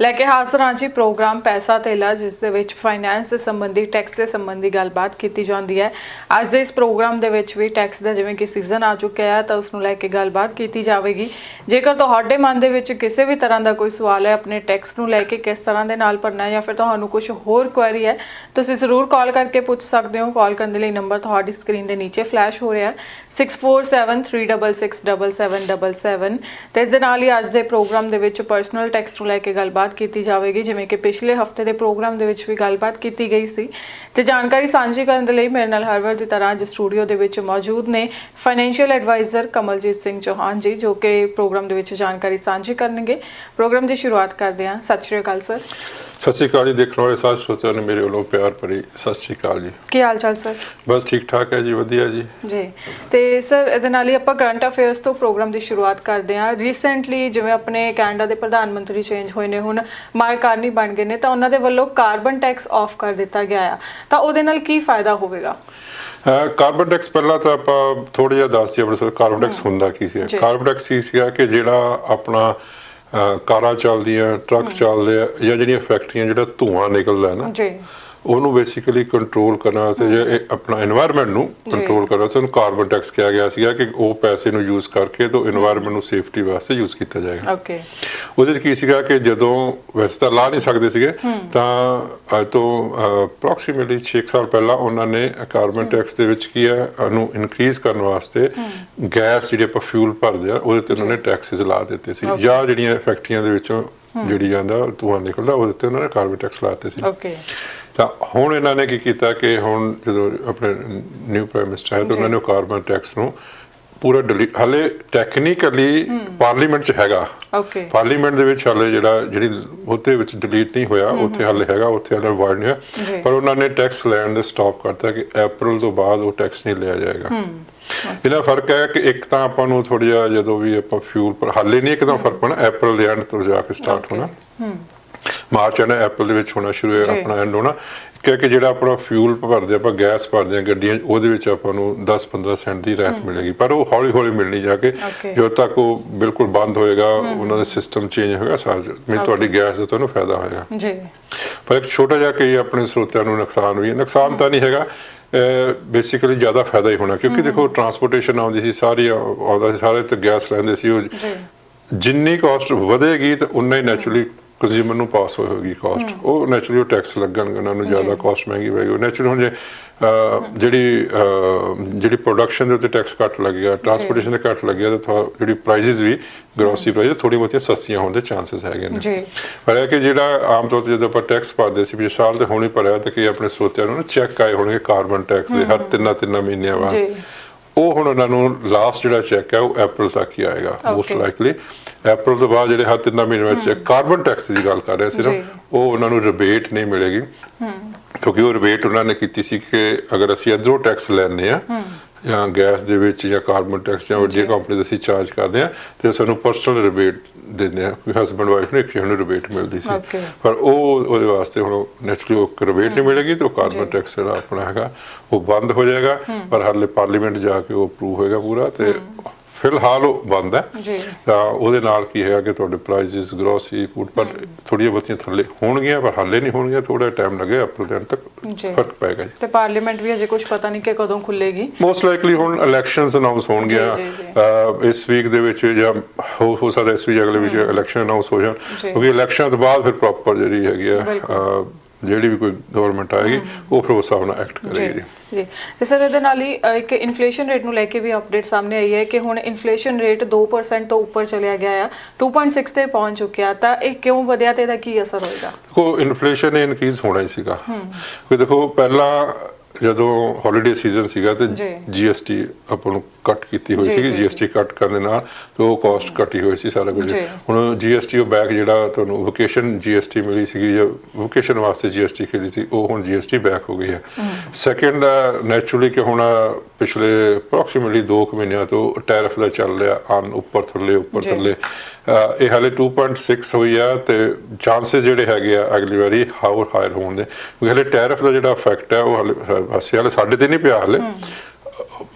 ਲੈ ਕੇ ਹਾਜ਼ਰ ਹਾਂ ਜੀ, ਪ੍ਰੋਗਰਾਮ ਪੈਸਾ ਤੇਲਾ ਜਿਸ ਦੇ ਵਿੱਚ ਫਾਈਨੈਂਸ ਦੇ ਸੰਬੰਧੀ ਟੈਕਸ ਦੇ ਸੰਬੰਧੀ ਗੱਲਬਾਤ ਕੀਤੀ ਜਾਂਦੀ ਹੈ। ਅੱਜ ਦੇ ਇਸ ਪ੍ਰੋਗਰਾਮ ਦੇ ਵਿੱਚ ਵੀ ਟੈਕਸ ਦਾ ਜਿਵੇਂ ਕਿ ਸੀਜ਼ਨ ਆ ਚੁੱਕਿਆ ਹੈ, ਤਾਂ ਉਸ ਨੂੰ ਲੈ ਕੇ ਗੱਲਬਾਤ ਕੀਤੀ ਜਾਵੇਗੀ। ਜੇਕਰ ਤੁਹਾਡੇ ਮਨ ਦੇ ਵਿੱਚ ਕਿਸੇ ਵੀ ਤਰ੍ਹਾਂ ਦਾ ਕੋਈ ਸਵਾਲ ਹੈ, ਆਪਣੇ ਟੈਕਸ ਨੂੰ ਲੈ ਕੇ ਕਿਸ ਤਰ੍ਹਾਂ ਦੇ ਨਾਲ ਭਰਨਾ ਹੈ, ਜਾਂ ਫਿਰ ਤੁਹਾਨੂੰ ਕੁਝ ਹੋਰ ਕੁਐਰੀ ਹੈ, ਤੁਸੀਂ ਜ਼ਰੂਰ ਕਾਲ ਕਰਕੇ ਪੁੱਛ ਸਕਦੇ ਹੋ। ਕਾਲ ਕਰਨ ਦੇ ਲਈ ਨੰਬਰ ਤੁਹਾਡੀ ਸਕਰੀਨ ਦੇ ਨੀਚੇ ਫਲੈਸ਼ ਹੋ ਰਿਹਾ ਹੈ। 6473667777 ਤੇ ਇਸ ਦੇ ਨਾਲ ਹੀ ਅੱਜ ਦੇ ਪ੍ਰੋਗਰਾਮ ਦੇ ਵਿੱਚ ਪਰਸਨਲ ਟੈਕਸ ਨੂੰ ਲੈ ਕੇ ਗੱਲਬਾਤ ਕੀਤੀ ਜਾਵੇਗੀ, ਜਿਵੇਂ ਕਿ ਪਿਛਲੇ ਹਫ਼ਤੇ ਦੇ ਪ੍ਰੋਗਰਾਮ ਦੇ ਵਿੱਚ ਵੀ ਗੱਲਬਾਤ ਕੀਤੀ ਗਈ ਸੀ। ਤੇ ਜਾਣਕਾਰੀ ਸਾਂਝੀ ਕਰਨ ਦੇ ਲਈ ਮੇਰੇ ਨਾਲ ਹਰਵਰ ਦੀ ਤਰ੍ਹਾਂ ਅੱਜ ਸਟੂਡੀਓ ਦੇ ਵਿੱਚ ਮੌਜੂਦ ਨੇ ਫਾਈਨੈਂਸ਼ੀਅਲ ਐਡਵਾਈਜ਼ਰ ਕਮਲਜੀਤ ਸਿੰਘ ਚੌਹਾਨ ਜੀ, ਜੋ ਕਿ ਪ੍ਰੋਗਰਾਮ ਦੇ ਵਿੱਚ ਜਾਣਕਾਰੀ ਸਾਂਝੀ ਕਰਨਗੇ। ਪ੍ਰੋਗਰਾਮ ਦੀ ਸ਼ੁਰੂਆਤ ਕਰਦੇ ਹਾਂ। ਸਤਿ ਸ਼੍ਰੀ ਅਕਾਲ, ਸਰ। ਸਤਿ ਸ਼੍ਰੀ ਅਕਾਲ ਜੀ ਦੇਖਣ ਵਾਲੇ ਸਾਰੇ ਸਰੋਤਿਆਂ ਨੂੰ ਮੇਰੇ ਵੱਲੋਂ ਪਿਆਰ ਭਰੀ ਸਤਿ ਸ਼੍ਰੀ ਅਕਾਲ ਜੀ। ਕੀ ਹਾਲ ਚਾਲ ਸਰ? ਬਸ ਠੀਕ ਠਾਕ ਹੈ ਜੀ ਵਧੀਆ ਜੀ। ਜੀ। ਤੇ ਸਰ ਇਹਦੇ ਨਾਲ ਹੀ ਆਪਾਂ ਕਰੰਟ ਅਫੇਅਰਸ ਤੋਂ ਪ੍ਰੋਗਰਾਮ ਦੀ ਸ਼ੁਰੂਆਤ ਕਰਦੇ ਹਾਂ। ਰੀਸੈਂਟਲੀ ਜਿਵੇਂ ਆਪਣੇ ਕੈਨੇਡਾ ਦੇ ਪ੍ਰਧਾਨ ਮੰਤਰੀ ਚੇਂਜ ਹੋਏ ਨੇ ਹੁਣ ਮਾਰਕ ਕਾਰਨੀ ਬਣ ਗਏ ਨੇ ਤਾਂ ਉਹਨਾਂ ਦੇ ਵੱਲੋਂ ਕਾਰਬਨ ਟੈਕਸ ਆਫ ਕਰ ਦਿੱਤਾ ਗਿਆ ਆ। ਤਾਂ ਉਹਦੇ ਨਾਲ ਕੀ ਫਾਇਦਾ ਹੋਵੇਗਾ? ਕਾਰਬਨ ਟੈਕਸ ਪਹਿਲਾਂ ਤਾਂ ਆਪਾਂ ਥੋੜਾ ਜਿਹਾ ਦੱਸ ਦਈਏ ਆਪਣੇ ਕਾਰਬਨ ਟੈਕਸ ਹੁੰਦਾ ਕੀ ਸੀ। ਕਾਰਬਨ ਟੈਕਸ ਸੀ ਸੀਗਾ ਕਿ ਜਿਹੜਾ ਆਪਣਾ ਕਾਰਾਂ ਚੱਲਦੀਆਂ ਟਰੱਕ ਚੱਲਦੇ ਆ ਜਾਂ ਜਿਹੜੀਆਂ ਫੈਕਟਰੀਆਂ ਜਿਹੜਾ ਧੂਆਂ ਨਿਕਲਦਾ ਹੈ ਨਾ ਜੀ। ਉਹਨੂੰ ਬੇਸਿਕਲੀ ਕੰਟਰੋਲ ਕਰਨਾ ਤੇ ਜੇ ਆਪਣਾ এনवायरमेंट ਨੂੰ ਕੰਟਰੋਲ ਕਰਨਾ ਸੀ ਉਹਨੂੰ ਕਾਰਬਨ ਟੈਕਸ ਕਿਹਾ ਗਿਆ ਸੀਗਾ ਕਿ ਉਹ ਪੈਸੇ ਨੂੰ ਯੂਜ਼ ਕਰਕੇ ਤੋਂ এনवायरमेंट ਨੂੰ ਸੇਫਟੀ ਵਾਸਤੇ ਯੂਜ਼ ਕੀਤਾ ਜਾਏਗਾ। ਓਕੇ ਉਹਦੇ ਵਿੱਚ ਕੀ ਸੀਗਾ ਕਿ ਜਦੋਂ ਵੈਸੇ ਤਾਂ ਲਾ ਨਹੀਂ ਸਕਦੇ ਸੀਗੇ ਤਾਂ ਅੱਜ ਤੋਂ ਅਪਰੋਕਸੀਮੇਟਲੀ 6 ਸਾਲ ਪਹਿਲਾਂ ਉਹਨਾਂ ਨੇ ਕਾਰਬਨ ਟੈਕਸ ਦੇ ਵਿੱਚ ਕੀ ਹੈ ਉਹਨੂੰ ਇਨਕਰੀਜ਼ ਕਰਨ ਵਾਸਤੇ ਗੈਸ ਜਿਹੜੇ ਆਪਾਂ ਫਿਊਲ ਭਰਦੇ ਆ ਉਹਦੇ ਤੇ ਉਹਨਾਂ ਨੇ ਟੈਕਸਿਸ ਲਾ ਦਿੱਤੇ ਸੀ। ਜਾਂ ਜਿਹੜੀਆਂ ਫੈਕਟਰੀਆਂ ਦੇ ਵਿੱਚੋਂ ਜਿਹੜੀ ਜਾਂਦਾ ਧੂਆਂ ਨਿਕਲਦਾ ਉਹਦੇ ਤੇ ਉਹਨਾਂ ਨੇ ਕਾਰਬਨ ਟੈਕਸ ਲਾਤੇ ਸੀ। ਓਕੇ ਤਾਂ ਹੁਣ ਇਹਨਾਂ ਨੇ ਕੀ ਕੀਤਾ ਕਿ ਹੁਣ ਜਦੋਂ ਆਪਣੇ ਨਿਊ ਪ੍ਰਾਈਮ ਮਿਨਿਸਟਰ ਹੈ ਤਾਂ ਉਹਨਾਂ ਨੇ ਕਾਰਬਨ ਟੈਕਸ ਨੂੰ ਪੂਰਾ ਡਿਲੀਟ ਹਲੇ ਟੈਕਨੀਕਲੀ ਪਾਰਲੀਮੈਂਟ 'ਚ ਹੈਗਾ। ਓਕੇ ਪਾਰਲੀਮੈਂਟ ਦੇ ਵਿੱਚ ਹਾਲੇ ਜਿਹੜਾ ਜਿਹੜੀ ਉਹਦੇ ਵਿੱਚ ਡਿਲੀਟ ਨਹੀਂ ਹੋਇਆ ਉੱਥੇ ਹਾਲੇ ਹੈਗਾ ਉੱਥੇ ਹਾਲੇ ਵਾਰਡ ਨਹੀਂ। ਹੋਇਆ। ਪਰ ਉਹਨਾਂ ਨੇ ਟੈਕਸ ਲੈਣ ਦੇ ਸਟਾਪ ਕਰਤਾ ਕਿ April ਤੋਂ ਬਾਅਦ ਉਹ ਟੈਕਸ ਨਹੀਂ ਲਿਆ ਜਾਏਗਾ। ਇਹਦਾ ਫ਼ਰਕ ਹੈ ਕਿ ਇੱਕ ਤਾਂ ਆਪਾਂ ਨੂੰ ਥੋੜੀ ਜਿਹਾ ਜਦੋਂ ਵੀ ਆਪਾਂ ਫਿਊਲ ਪਰ ਹਾਲੇ ਨਹੀਂ ਇੱਕਦਮ ਫ਼ਰਕ ਪੈਣਾ April ਦੇ ਐਂਡ ਤੋਂ ਜਾ ਕੇ ਸਟਾਰਟ ਹੋਣਾ। ਮਾਰਚ ਐਂਡ April ਦੇ ਵਿੱਚ ਹੋਣਾ ਸ਼ੁਰੂ ਹੋਇਆ। ਆਪਣਾ ਐਂਡ ਹੋਣਾ। ਕਿਉਂਕਿ ਜਿਹੜਾ ਆਪਣਾ ਫਿਊਲ ਭਰਦੇ ਆਪਾਂ ਗੈਸ ਭਰਦੇ ਆ ਗੱਡੀਆਂ 'ਚ, ਉਹਦੇ ਵਿੱਚ ਆਪਾਂ ਨੂੰ 10-15 ਸੈਂਟ ਦੀ ਰਹਿਤ ਮਿਲੇਗੀ। ਪਰ ਉਹ ਹੌਲੀ ਹੌਲੀ ਮਿਲਣੀ ਜਾ ਕੇ. ਜਦੋਂ ਤੱਕ ਉਹ ਬਿਲਕੁਲ ਬੰਦ ਹੋਏਗਾ ਉਹਨਾਂ ਦਾ ਸਿਸਟਮ ਚੇਂਜ ਹੋਏਗਾ ਸਾਰਾ ਮੈਨੂੰ ਤੁਹਾਡੀ ਗੈਸ ਦਾ ਤੁਹਾਨੂੰ ਫਾਇਦਾ ਹੋਏਗਾ ਜੀ। ਪਰ ਇੱਕ ਛੋਟਾ ਜਿਹਾ ਕਿ ਆਪਣੇ ਸਰੋਤਿਆਂ ਨੂੰ ਨੁਕਸਾਨ ਵੀ ਹੈ। ਨੁਕਸਾਨ ਤਾਂ ਨਹੀਂ ਹੈਗਾ। ਬੇਸਿਕਲੀ ਜ਼ਿਆਦਾ ਫਾਇਦਾ ਹੀ ਹੋਣਾ ਕਿਉਂਕਿ ਦੇਖੋ ਟਰਾਂਸਪੋਰਟੇਸ਼ਨ ਆਉਂਦੀ ਸੀ ਸਾਰੀ ਆਉ- ਆਉਂਦਾ ਸੀ ਸਾਰੇ ਤੇ ਗੈਸ ਲੈਂਦੇ ਸੀ ਉਹ। ਜਿੰਨੀ ਕਾਸਟ ਵਧੇਗੀ ਤਾਂ ਉਨਾ ਹੀ ਨੈਚੁਰਲੀ ਕੰਜ਼ਿਊਮਰ ਨੂੰ ਪਾਸ ਹੋਏਗੀ ਕਾਸਟ ਉਹ ਨੈਚੁਰਲੀ ਉਹ ਟੈਕਸ ਲੱਗਣਗੇ ਉਹਨਾਂ ਨੂੰ ਜ਼ਿਆਦਾ ਕਾਸਟ ਮਹਿੰਗੀ ਹੋਏਗੀ ਨੈਚੁਰਲੀ ਹੁਣ ਜੇ ਜਿਹੜੀ ਜਿਹੜੀ ਪ੍ਰੋਡਕਸ਼ਨ ਦੇ ਉੱਤੇ ਟੈਕਸ ਘੱਟ ਲੱਗੇਗਾ ਟਰਾਂਸਪੋਰਟੇਸ਼ਨ ਦੇ ਘੱਟ ਲੱਗੇਗਾ ਤਾਂ ਜਿਹੜੀ ਪ੍ਰਾਈਸਿਸ ਵੀ ਗਰੋਸਰੀ ਪ੍ਰਾਈਸ ਥੋੜੀ ਬਹੁਤੀਆਂ ਸਸਤੀਆਂ ਹੋਣ ਦੇ ਚਾਂਸਸ ਹੈਗੇ ਨੇ। ਜੀ। ਪਰ ਇਹ ਕਿ ਜਿਹੜਾ ਆਮ ਤੌਰ ਤੇ ਜਦੋਂ ਆਪਾਂ ਟੈਕਸ ਭਰਦੇ ਸੀ ਪਿਛਲੇ ਸਾਲ ਤੇ ਹੁਣੇ ਭਰਿਆ ਤੇ ਕਿ ਆਪਣੇ ਸਰੋਤਿਆਂ ਨੂੰ ਨਾ ਚੈੱਕ ਆਏ ਹੋਣਗੇ ਕਾਰਬਨ ਟੈਕਸ ਦੇ ਹਰ ਤਿੰਨਾਂ ਤਿੰਨਾਂ ਮਹੀਨਿਆਂ ਬਾਅਦ। ਜੀ। ਉਹ ਹੁਣ ਉਹਨਾਂ ਨੂੰ ਲਾਸਟ ਜਿਹੜਾ ਚੈੱਕ ਹੈ ਉਹ April ਤੱਕ ਹੀ ਆਏਗਾ ਮੋਸਟ. ਲਾਈਕਲੀ April ਤੋਂ ਬਾਅਦ ਜਿਹੜੇ ਹਰ ਤਿੰਨਾਂ ਮਹੀਨਿਆਂ ਵਿੱਚ ਕਾਰਬਨ ਟੈਕਸ ਦੀ ਗੱਲ ਕਰ ਰਹੇ ਸੀ। ਉਹ ਉਹਨਾਂ ਨੂੰ ਰਿਬੇਟ ਨਹੀਂ ਮਿਲੇਗੀ। ਕਿਉਂਕਿ ਉਹ ਰਿਬੇਟ ਉਹਨਾਂ ਨੇ ਕੀਤੀ ਸੀ ਕਿ ਅਗਰ ਅਸੀਂ ਇਧਰੋਂ ਟੈਕਸ ਲੈਣੇ ਆ ਜਾਂ ਗੈਸ ਦੇ ਵਿੱਚ ਜਾਂ ਕਾਰਬਨ ਟੈਕਸ ਜਾਂ ਵੱਡੀਆਂ ਕੰਪਨੀ ਅਸੀਂ ਚਾਰਜ ਕਰਦੇ ਆ ਤੇ ਸਾਨੂੰ ਪਰਸਨਲ ਰਿਬੇਟ ਦਿੰਦੇ ਆ ਕੋਈ ਹਸਬੰਡ ਵਾਈਫ ਨੂੰ ਇੱਕ ਨੂੰ ਰਿਬੇਟ ਮਿਲਦੀ ਸੀ. ਪਰ ਉਹ ਉਹਦੇ ਵਾਸਤੇ ਹੁਣ ਨੈਚੁਰਲੀ ਉਹ ਰਿਬੇਟ ਨਹੀਂ ਮਿਲੇਗੀ ਤੇ ਉਹ ਕਾਰਬਨ ਟੈਕਸ ਜਿਹੜਾ ਆਪਣਾ ਹੈਗਾ ਉਹ ਬੰਦ ਹੋ ਜਾਏਗਾ ਪਰ ਹਾਲੇ ਪਾਰਲੀਮੈਂਟ ਜਾ ਕੇ ਉਹ ਅਪਰੂਵ ਹੋਏਗਾ ਪੂਰਾ ਤੇ ਫਿਲਹਾਲ ਉਹ ਬੰਦ ਹੈ। ਜੀ। ਤਾਂ ਉਹਦੇ ਨਾਲ ਕੀ ਹੈਗਾ ਕਿ ਤੁਹਾਡੇ ਪ੍ਰਾਈਸਿਸ ਗਰੋਸਰੀ ਫੂਡ ਪਰ ਥੋੜੀਆਂ ਬਹੁਤੀਆਂ ਥੱਲੇ ਹੋਣਗੀਆਂ ਪਰ ਹਾਲੇ ਨਹੀਂ ਹੋਣਗੀਆਂ ਥੋੜਾ ਟਾਈਮ ਲੱਗੇ ਅਪ੍ਰੈਲ ਦੇ ਅੰਤ ਤੱਕ। ਫ਼ਰਕ ਪਏਗਾ ਜੀ। ਤੇ ਪਾਰਲੀਮੈਂਟ ਵੀ ਅਜੇ ਕੁਝ ਪਤਾ ਨਹੀਂ ਕਿ ਕਦੋਂ ਖੁੱਲੇਗੀ। ਮੋਸਟ ਲਾਈਕਲੀ ਹੁਣ ਇਲੈਕਸ਼ਨਸ ਅਨਾਉਂਸ। ਅਹ, ਇਸ ਵੀਕ ਦੇ ਵਿੱਚ ਜਾਂ ਹੋ ਸਕਦਾ ਇਸ ਵੀਕ ਅਗਲੇ ਵੀਕ ਇਲੈਕਸ਼ਨ ਅਨਾਉਂਸ ਹੋ ਜਾਣ। ਕਿਉਂਕਿ ਇਲੈਕਸ਼ਨ ਤੋਂ ਬਾਅਦ ਫਿਰ ਪ੍ਰੋਪਰ ਜਿਹੜੀ ਹੈਗੀ ਆ ਜਿਹੜੀ ਵੀ ਕੋਈ ਗਵਰਨਮੈਂਟ ਆਏਗੀ ਉਹ ਫਿਰ ਉਸ ਹਿਸਾਬ ਨਾਲ ਐਕਟ ਕਰੇਗੀ। ਜੀ। ਤੇ ਸਰ ਇਹਦੇ ਨਾਲ ਹੀ ਇੱਕ ਇਨਫਲੇਸ਼ਨ ਰੇਟ ਨੂੰ ਲੈ ਕੇ ਵੀ ਅਪਡੇਟ ਸਾਹਮਣੇ ਆਈ ਹੈ ਕਿ ਹੁਣ ਇਨਫਲੇਸ਼ਨ ਰੇਟ 2% ਤੋਂ ਉੱਪਰ ਚਲਿਆ ਗਿਆ ਆ 2.6 ਤੇ ਪਹੁੰਚ ਚੁੱਕਿਆ। ਤਾਂ ਇਹ ਕਿਉਂ ਵਧਿਆ ਤੇ ਇਹਦਾ ਕੀ ਅਸਰ ਹੋਏਗਾ? ਦੇਖੋ ਇਨਫਲੇਸ਼ਨ ਇਨਕਰੀਜ਼ ਹੋਣਾ ਹੀ ਸੀਗਾ। ਕੋਈ ਦੇਖੋ ਪਹਿਲਾਂ ਜਦੋਂ ਹੌਲੀਡੇ ਸੀਜ਼ਨ ਸੀਗਾ ਤੇ। ਜੀਐਸਟੀ ਆਪਾਂ ਨੂੰ ਕੱਟ ਕੀਤੀ ਹੋਈ ਜੀ, ਜੀਐਸਟੀ ਕੱਟ ਕਰਨ ਦੇ ਨਾਲ ਤੇ ਉਹ ਕਾਸਟ ਕੱਟੀ ਹੋਈ ਸੀ ਸਾਰਾ ਕੁਝ। ਹੁਣ ਜੀਐਸਟੀ ਉਹ ਬੈਕ ਜਿਹੜਾ ਤੁਹਾਨੂੰ ਵੋਕੇਸ਼ਨ ਜੀਐਸਟੀ ਮਿਲੀ ਸੀਗੀ ਜਾਂ ਵੋਕੇਸ਼ਨ ਵਾਸਤੇ ਜੀਐਸਟੀ ਖੇਲੀ ਸੀ ਉਹ ਹੁਣ ਜੀਐਸਟੀ ਬੈਕ ਹੋ ਗਈ ਹੈ ਸੈਕੰਡ ਨੈਚੁਰਲੀ ਕਿ ਹੁਣ ਪਿਛਲੇ ਅਪਰੋਕਸੀਮੇਟਲੀ 2 ਮਹੀਨਿਆਂ ਤੋਂ ਟੈਰਿਫ ਦਾ ਚੱਲ ਰਿਹਾ ਅਨ ਉੱਪਰ ਥੱਲੇ ਉੱਪਰ। ਥੱਲੇ ਇਹ ਹਾਲੇ 2.6 ਹੋਈ ਆ ਤੇ ਚਾਂਸਸ ਜਿਹੜੇ ਹੈਗੇ ਆ ਅਗਲੀ ਵਾਰੀ ਹਾਊਰ ਹਾਇਰ ਹੋਣ ਦੇ ਕਿਉਂਕਿ ਹਾਲੇ ਟੈਰਿਫ ਦਾ ਜਿਹੜਾ ਇਫੈਕਟ ਹੈ ਉਹ ਹਾਲੇ ਪਾਸੇ ਹਾਲੇ ਸਾਡੇ ਤੇ ਨਹੀਂ ਪਿਆ ਹਾਲੇ।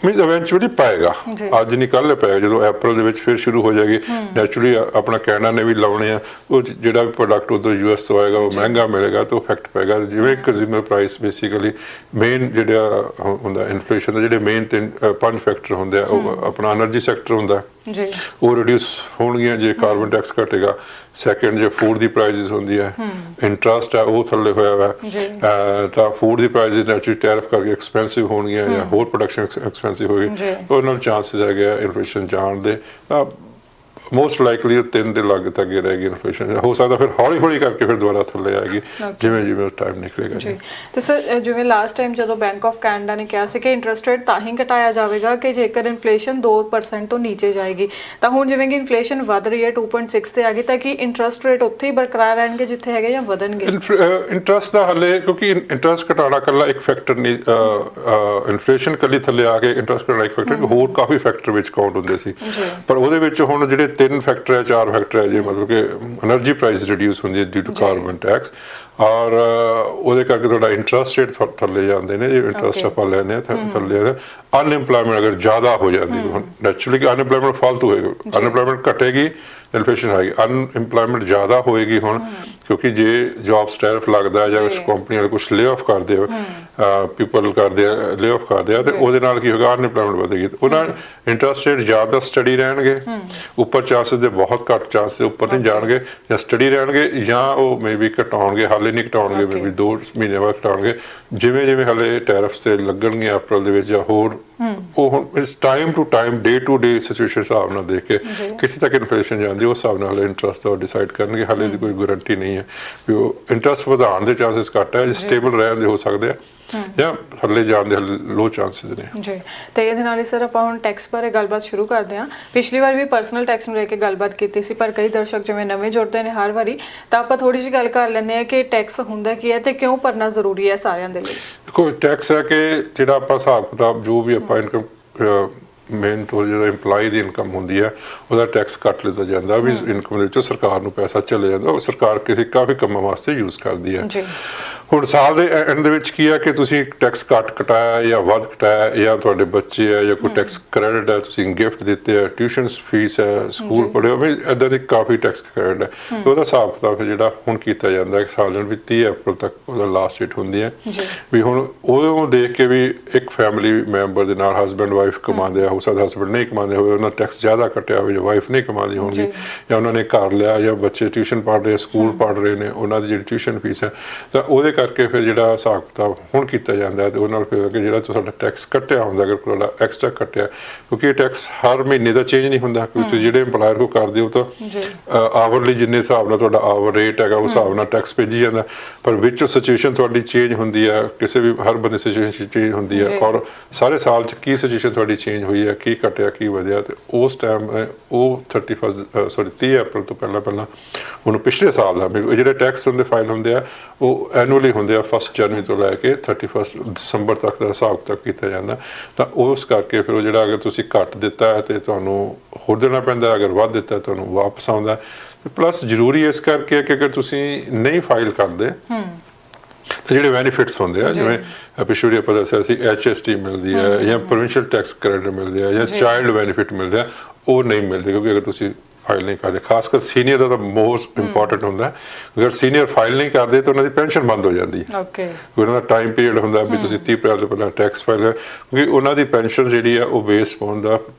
ਮੀਨਸ ਇਵੈਂਚੁਅਲੀ ਪਾਏਗਾ। ਅੱਜ ਨਹੀਂ ਕੱਲ ਪਾਏਗਾ ਜਦੋਂ April ਦੇ ਵਿੱਚ ਫਿਰ ਸ਼ੁਰੂ ਹੋ ਜਾਏਗੀ। ਨੈਚੁਰਲੀ ਆਪਣਾ ਕੈਨੇਡਾ ਨੇ ਵੀ ਲਾਉਣੇ ਆ। ਉਹ ਜਿਹੜਾ ਵੀ ਪ੍ਰੋਡਕਟ ਉਧਰ ਯੂਐਸ ਤੋਂ ਆਏਗਾ ਉਹ ਮਹਿੰਗਾ ਮਿਲੇਗਾ ਤਾਂ ਇਫੈਕਟ ਪੈਗਾ ਜਿਵੇਂ ਕੰਜ਼ਿਊਮਰ ਪ੍ਰਾਈਸ ਬੇਸਿਕਲੀ ਮੇਨ ਜਿਹੜਾ ਹੁੰਦਾ ਇਨਫਲੇਸ਼ਨ ਦਾ ਜਿਹੜੇ ਮੇਨ ਤਿੰਨ ਪੰਜ ਫੈਕਟਰ ਹੁੰਦੇ ਆ ਉਹ ਆਪਣਾ એનર્ਜੀ ਸੈਕਟਰ ਹੁੰਦਾ। ਜੀ। ਉਹ ਰਿਡਿਊਸ ਹੋਣਗੀਆਂ ਜੇ ਕਾਰਬਨ ਟੈਕਸ ਘਟੇਗਾ। ਸੈਕੰਡ ਜੇ ਫੂਡ ਦੀ ਪ੍ਰਾਈਸਿਸ ਹੁੰਦੀ ਹੈ ਇੰਟਰਸਟ ਹੈ ਉਹ ਥੱਲੇ ਹੋਇਆ। ਅਹ ਤਾਂ ਫੂਡ ਦੀ ਪ੍ਰਾਈਸਿਸ ਨੈਚੁਰਲੀ ਟੈਰਿਫ ਕਰਕੇ ਐਕਸਪੈਂਸਿਵ ਹੋਣਗੀਆਂ ਜਾਂ ਹੋਰ ਪ੍ਰੋਡਕਸ਼ਨ ਐਕਸਪੈਂਸਿਵ ਹੋਏਗੀ ਜੀ। ਉਹ ਨਾਲ ਚਾਂਸਸ ਹੈਗੇ ਇਨਫਲੇਸ਼ਨ ਜਾਣ ਦੇ ਮੋਸਟ ਲਾਈਕਲੀ ਉਹ ਤਿੰਨ ਦੇ ਲੱਗ ਤੱਕ ਹੀ ਰਹੇਗੀ ਇਨਫਲੇਸ਼ਨ ਹੋ ਸਕਦਾ ਫਿਰ ਹੌਲੀ ਹੌਲੀ ਕਰਕੇ ਫਿਰ ਦੁਬਾਰਾ ਥੱਲੇ ਆਏਗੀ ਜਿਵੇਂ ਜਿਵੇਂ ਟਾਈਮ ਨਿਕਲੇਗਾ। ਜੀ। ਤੇ ਸਰ ਜਿਵੇਂ ਲਾਸਟ ਟਾਈਮ ਜਦੋਂ ਬੈਂਕ ਆਫ ਕੈਨੇਡਾ ਨੇ ਕਿਹਾ ਸੀ ਕਿ ਇੰਟਰਸਟ ਰੇਟ ਤਾਂ ਹੀ ਘਟਾਇਆ ਜਾਵੇਗਾ ਕਿ ਜੇਕਰ ਇਨਫਲੇਸ਼ਨ 2% ਤੋਂ ਨੀਚੇ ਜਾਏਗੀ। ਤਾਂ ਹੁਣ ਜਿਵੇਂ ਕਿ ਇਨਫਲੇਸ਼ਨ ਵੱਧ ਰਹੀ ਹੈ 2.6 ਤੇ ਆ ਗਈ ਤਾਂ ਕੀ ਇੰਟਰਸਟ ਰੇਟ ਉੱਥੇ ਹੀ ਬਰਕਰਾਰ ਰਹਿਣਗੇ ਜਿੱਥੇ ਹੈਗੇ ਜਾਂ ਵਧਣਗੇ? ਇੰਟਰਸਟ ਦਾ ਹੱਲੇ ਕਿਉਂਕਿ ਇੰਟਰਸਟ ਘਟਾਉਣਾ ਕੱਲਾ ਇੱਕ ਫੈਕਟਰ ਨਹੀਂ ਇਨਫਲੇਸ਼ਨ ਕੱਲੀ ਥੱਲੇ ਆ ਕੇ ਇੰਟਰਸਟ ਘਟਾਉਣਾ ਇੱਕ ਫੈਕਟਰ ਹੋਰ ਕਾਫੀ ਫੈਕਟਰ ਵਿੱਚ ਕਾਊਂਟ ਹੁੰਦੇ ਸੀ। ਪਰ ਉਹਦੇ ਵਿੱਚ ਹੁਣ ਜਿਹੜੇ ਤਿੰਨ ਫੈਕਟਰ ਹੈ ਚਾਰ ਫੈਕਟਰ ਹੈ ਜੇ ਮਤਲਬ ਕਿ એનર્ਜੀ ਪ੍ਰਾਈਸ ਰਿਡਿਊਸ ਹੁੰਦੀ ਹੈ ਡਿਊ ਟੂ ਕਾਰਬਨ ਟੈਕਸ ਔਰ ਉਹਦੇ ਕਰਕੇ ਤੁਹਾਡਾ ਇੰਟਰਸਟ ਰੇਟ ਥੱਲੇ ਜਾਂਦੇ ਨੇ ਜੇ ਇੰਟਰਸਟ ਆਪਾਂ ਲੈਨੇ ਆ ਥੱਲੇ ਆ ਅਨਐਮਪਲੋਇਮੈਂਟ ਅਗਰ ਜ਼ਿਆਦਾ ਹੋ ਜਾਂਦੀ ਹੈ ਨੈਚੁਰਲੀ ਅਨਐਮਪਲੋਇਮੈਂਟ ਫਾਲਤੂ ਹੋਏਗਾ। ਅਨਐਮਪਲੋਇਮੈਂਟ ਘਟੇਗੀ ਇਨਫਲੇਸ਼ਨ ਆਏਗੀ ਅਨਐਮਪਲੋਇਮੈਂਟ ਜ਼ਿਆਦਾ ਹੋਏਗੀ ਹੁਣ ਕਿਉਂਕਿ ਜੇ ਜੌਬਸ ਟੈਰਿਫ ਲੱਗਦਾ ਜਾਂ ਕੁਝ ਜੀ। ਕੰਪਨੀਆਂ ਕੁਝ ਲੇ ਆਫ ਕਰਦੇ ਆ ਪੀਪਲ ਕਰਦੇ ਆ ਲੇ ਆਫ ਕਰਦੇ ਆ ਤੇ ਉਹਦੇ ਨਾਲ ਕੀ ਹੋਗਾ ਅਨਐਮਪਲੋਇਮੈਂਟ ਵਧੇਗੀ। ਉਹਨਾਂ ਇੰਟਰਸਟ ਰੇਟ ਜ਼ਿਆਦਾ ਸਟੱਡੀ ਰਹਿਣਗੇ। ਉੱਪਰ ਚਾਂਸਸ ਦੇ ਬਹੁਤ ਘੱਟ ਚਾਂਸਸ ਉੱਪਰ ਨਹੀਂ ਜਾਣਗੇ ਜਾਂ ਸਟੱਡੀ ਰਹਿਣਗੇ ਜਾਂ ਉਹ ਮੇਬੀ ਘਟਾਉਣਗੇ ਹਾਲੇ ਨਹੀਂ ਘਟਾਉਣਗੇ. ਮੇਬੀ 2 ਮਹੀਨੇ ਬਾਅਦ ਘਟਾਉਣਗੇ। ਜਿਵੇਂ ਜਿਵੇਂ ਹਾਲੇ ਟੈਰਿਫਸ ਤੇ ਲੱਗਣਗੇ ਅਪ੍ਰੈਲ ਦੇ ਵਿੱਚ ਜਾਂ ਹੋਰ ਉਹ ਹੁਣ ਇਸ time to time day to day situation ਹਿਸਾਬ ਨਾਲ ਦੇਖ ਕੇ। ਕਿੱਥੇ ਤੱਕ ਇਨਫਲੇਸ਼ਨ ਜਾਂਦੀ ਉਸ ਹਿਸਾਬ ਨਾਲ ਇੰਟਰਸਟ ਦਾ ਡਿਸਾਈਡ ਕਰਨਗੇ। ਹਾਲੇ ਦੀ ਕੋਈ ਗਾਰੰਟੀ ਨਹੀਂ ਹੈ ਵੀ ਉਹ ਇੰਟਰਸਟ ਵਧਾਉਣ ਦੇ ਚਾਂਸਸ ਘੱਟ ਹੈ ਸਟੇਬਲ ਰਹਿਣ ਦੇ ਹੋ ਸਕਦੇ ਆ। ਜਾਂ ਥੱਲੇ ਜਾਣ ਦੇ ਲੋ ਚਾਂਸਸ ਨੇ। ਜੀ। ਤੇ ਇਹਦੇ ਨਾਲ ਹੀ ਸਰ ਆਪਾਂ ਹੁਣ ਟੈਕਸ ਬਾਰੇ ਗੱਲਬਾਤ ਸ਼ੁਰੂ ਕਰਦੇ ਹਾਂ। ਪਿਛਲੀ ਵਾਰ ਵੀ ਪਰਸਨਲ ਟੈਕਸ ਨੂੰ ਲੈ ਕੇ ਗੱਲਬਾਤ ਕੀਤੀ ਸੀ ਪਰ ਕਈ ਦਰਸ਼ਕ ਜਿਵੇਂ ਨਵੇਂ ਜੁੜਦੇ ਨੇ ਹਰ ਵਾਰੀ ਤਾਂ ਆਪਾਂ ਥੋੜੀ ਜਿਹੀ ਗੱਲ ਕਰ ਲੈਂਦੇ ਹਾਂ ਕਿ ਟੈਕਸ ਹੁੰਦਾ ਕੀ ਹੈ ਤੇ ਕਿਉਂ ਭਰਨਾ ਜ਼ਰੂਰੀ ਹੈ ਸਾਰਿਆਂ ਦੇ ਲਈ। ਦੇਖੋ ਟੈਕਸ ਹੈ ਕਿ ਜਿਹੜਾ ਆਪਾਂ ਹਿਸਾਬ ਕਿਤਾਬ ਜੋ ਵੀ ਆਪਾਂ ਇਨਕਮ ਮੇਨ ਤੋਂ ਜਿਹੜਾ EMPLOYE ਦੀ ਇਨਕਮ ਹੁੰਦੀ ਹੈ ਉਹਦਾ ਟੈਕਸ ਕੱਟ ਲਿੱਤਾ ਜਾਂਦਾ ਵੀ ਇਨਕਮ ਦੇ ਵਿੱਚੋਂ ਸਰਕਾਰ ਨੂੰ ਪੈਸਾ ਚਲੇ ਜਾਂਦਾ ਉਹ ਸਰਕਾਰ ਕਿਸੇ ਕਾਫੀ ਕੰਮਾਂ ਵਾਸਤੇ ਯੂਜ਼ ਕਰਦੀ ਹੈ। ਜੀ। ਹੁਣ ਸਾਲ ਦੇ ਐਂਡ ਦੇ ਵਿੱਚ ਕੀ ਹੈ ਕਿ ਤੁਸੀਂ ਟੈਕਸ ਕੱਟ ਕਟਾਇਆ ਜਾਂ ਵੱਧ ਕਟਾਇਆ ਜਾਂ ਤੁਹਾਡੇ ਬੱਚੇ ਹੈ ਜਾਂ ਕੋਈ ਟੈਕਸ ਕ੍ਰੈਡਿਟ ਹੈ ਤੁਸੀਂ ਗਿਫਟ ਦਿੱਤੇ ਹੈ ਟਿਊਸ਼ਨ ਫੀਸ ਹੈ ਸਕੂਲ ਪੜ੍ਹੇ ਵੀ ਇਦਾਂ ਦੇ ਕਾਫੀ ਟੈਕਸ ਕ੍ਰੈਡਿਟ ਹੈ। ਉਹਦਾ ਹਿਸਾਬ ਕਿਤਾਬ ਫਿਰ ਜਿਹੜਾ ਹੁਣ ਕੀਤਾ ਜਾਂਦਾ ਹੈ ਕਿ ਸਾਲ ਜਨ ਵੀ 30 ਅਪ੍ਰੈਲ ਤੱਕ ਉਹਦਾ ਲਾਸਟ ਡੇਟ ਹੁੰਦੀ ਹੈ। ਵੀ ਹੁਣ ਉਹਨੂੰ ਦੇਖ ਕੇ ਵੀ ਇੱਕ ਫੈਮਿਲੀ ਮੈਂਬਰ ਦੇ ਨਾਲ ਹਸਬੰਡ ਵਾਈਫ ਕਮਾਉਂਦੇ ਆ ਹੋ। ਸਕਦਾ ਹਸਬੰਡ ਨਹੀਂ ਕਮਾਉਂਦੇ ਹੋਵੇ ਉਹਨਾਂ ਟੈਕਸ ਜ਼ਿਆਦਾ ਕੱਟਿਆ ਹੋਵੇ ਜਾਂ ਵਾਈਫ ਨਹੀਂ ਕਮਾਉਂਦੀ ਹੋਣਗੀ। ਜਾਂ। ਉਹਨਾਂ ਨੇ ਘਰ ਲਿਆ ਜਾਂ ਬੱਚੇ ਟਿਊਸ਼ਨ ਪੜ੍ਹ ਰਹੇ ਸਕੂਲ ਪੜ੍ਹ ਰਹੇ ਨੇ ਉਹਨਾਂ ਦੀ ਜਿਹੜੀ ਟਿਊਸ਼ਨ ਫੀਸ ਹੈ ਤਾਂ ਉਹਦੇ ਕਰਕੇ ਫਿਰ ਜਿਹੜਾ ਹਿਸਾਬ ਕਿਤਾਬ ਹੁਣ ਕੀਤਾ ਜਾਂਦਾ ਹੈ ਤੇ ਉਹ ਨਾਲ ਫਿਰ ਕਿ ਜਿਹੜਾ ਤੁਹਾਡਾ ਟੈਕਸ ਕੱਟਿਆ ਹੁੰਦਾ ਅਗਰ ਕੋਈ ਐਕਸਟਰਾ ਕੱਟਿਆ ਕਿਉਂਕਿ ਇਹ ਟੈਕਸ ਹਰ ਮਹੀਨੇ ਦਾ ਚੇਂਜ ਨਹੀਂ ਹੁੰਦਾ ਕਿਉਂਕਿ ਤੁਸੀਂ ਜਿਹੜੇ EMPLOYER ਕੋ ਕਰਦੇ ਹੋ ਤਾਂ ਜੀ। ਆਵਰਲੀ ਜਿੰਨੇ ਹਿਸਾਬ ਨਾਲ ਤੁਹਾਡਾ ਆਵਰ ਰੇਟ ਹੈਗਾ ਉਸ ਹਿਸਾਬ ਨਾਲ ਟੈਕਸ ਭੇਜੀ ਜਾਂਦਾ ਪਰ ਵਿੱਚ ਸਿਚੁਏਸ਼ਨ ਤੁਹਾਡੀ ਚੇਂਜ ਹੁੰਦੀ ਹੈ ਕਿਸੇ ਵੀ ਹਰ ਬੰਦੇ ਸਿਚੁਏਸ਼ਨ ਚੇਂਜ ਹੁੰਦੀ। ਹੈ ਔਰ ਸਾਰੇ ਸਾਲ ਚ ਕੀ ਸਿਚੁਏਸ਼ਨ ਤੁਹਾਡੀ ਚੇਂਜ ਹੋਈ ਹੈ ਕੀ ਘਟਿਆ ਕੀ ਵਧਿਆ ਤੇ ਉਸ ਟਾਈਮ ਉਹ 31 ਸੌਰੀ 30 ਅਪ੍ਰੈਲ ਤੋਂ ਪਹਿਲਾਂ ਪਹਿਲਾਂ ਉਹਨੂੰ ਪਿਛਲੇ ਸਾਲ ਦਾ ਜਿਹੜੇ ਟੈਕਸ ਹੁੰਦੇ ਫਾਈਲ ਹੁੰਦੇ ਆ ਉਹ ਐਨੂਅਲੀ ਹੁੰਦੇ ਆ 1 ਜਨਵਰੀ ਤੋਂ ਲੈ ਕੇ 31 ਦਸੰਬਰ ਤੱਕ ਦਾ ਹਿਸਾਬ ਤੱਕ ਕੀਤਾ ਜਾਂਦਾ। ਤਾਂ ਉਸ ਕਰਕੇ ਫਿਰ ਉਹ ਜਿਹੜਾ ਅਗਰ ਤੁਸੀਂ ਘੱਟ ਦਿੱਤਾ ਹੈ ਤੇ ਤੁਹਾਨੂੰ ਹੋਰ ਦੇਣਾ ਪੈਂਦਾ ਅਗਰ ਵੱਧ ਦਿੱਤਾ ਹੈ, ਤੁਹਾਨੂੰ ਵਾਪਸ ਆਉਂਦਾ ਪਲੱਸ ਜ਼ਰੂਰੀ ਇਸ ਕਰਕੇ ਹੈ ਕਿ ਅਗਰ ਤੁਸੀਂ ਨਹੀਂ ਫਾਈਲ ਕਰਦੇ ਤੇ ਜਿਹੜੇ ਬੈਨੀਫਿਟਸ ਹੁੰਦੇ ਆ ਜਿਵੇਂ ਪਿਛੋੜੀ ਆਪਾਂ ਦੱਸਿਆ ਸੀ ਐਚਐਸਟੀ ਮਿਲਦੀ ਹੈ ਜਾਂ ਪ੍ਰੋਵਿੰਸ਼ੀਅਲ ਟੈਕਸ ਕ੍ਰੈਡਿਟ ਮਿਲਦੇ ਆ ਜਾਂ ਚਾਈਲਡ ਬੈਨੀਫਿਟ ਮਿਲਦੇ ਉਹ ਨਹੀਂ ਮਿਲਦੇ ਕਿਉਂਕਿ ਅਗਰ ਤੁਸੀਂ ਫਾਈਲ ਨਹੀਂ ਕਰਦੇ। ਖਾਸ ਕਰ ਸੀਨੀਅਰ ਦਾ ਤਾਂ ਮੋਸਟ ਇੰਪੋਰਟੈਂਟ ਹੁੰਦਾ ਹੈ। ਅਗਰ ਸੀਨੀਅਰ ਫਾਈਲ ਨਹੀਂ ਕਰਦੇ ਤਾਂ ਉਹਨਾਂ ਦੀ ਪੈਨਸ਼ਨ ਬੰਦ ਹੋ ਜਾਂਦੀ ਹੈ। ਓਕੇ। ਉਹਨਾਂ ਦਾ ਟਾਈਮ ਪੀਰੀਅਡ ਹੁੰਦਾ ਵੀ ਤੁਸੀਂ 30 ਅਪ੍ਰੈਲ ਤੋਂ ਪਹਿਲਾਂ ਟੈਕਸ ਫਾਈਲ ਕਿਉਂਕਿ ਉਹਨਾਂ ਦੀ ਪੈਨਸ਼ਨ ਜਿਹੜੀ ਆ ਉਹ ਬੇਸ ਹੋਣ ਦਾ ਪ-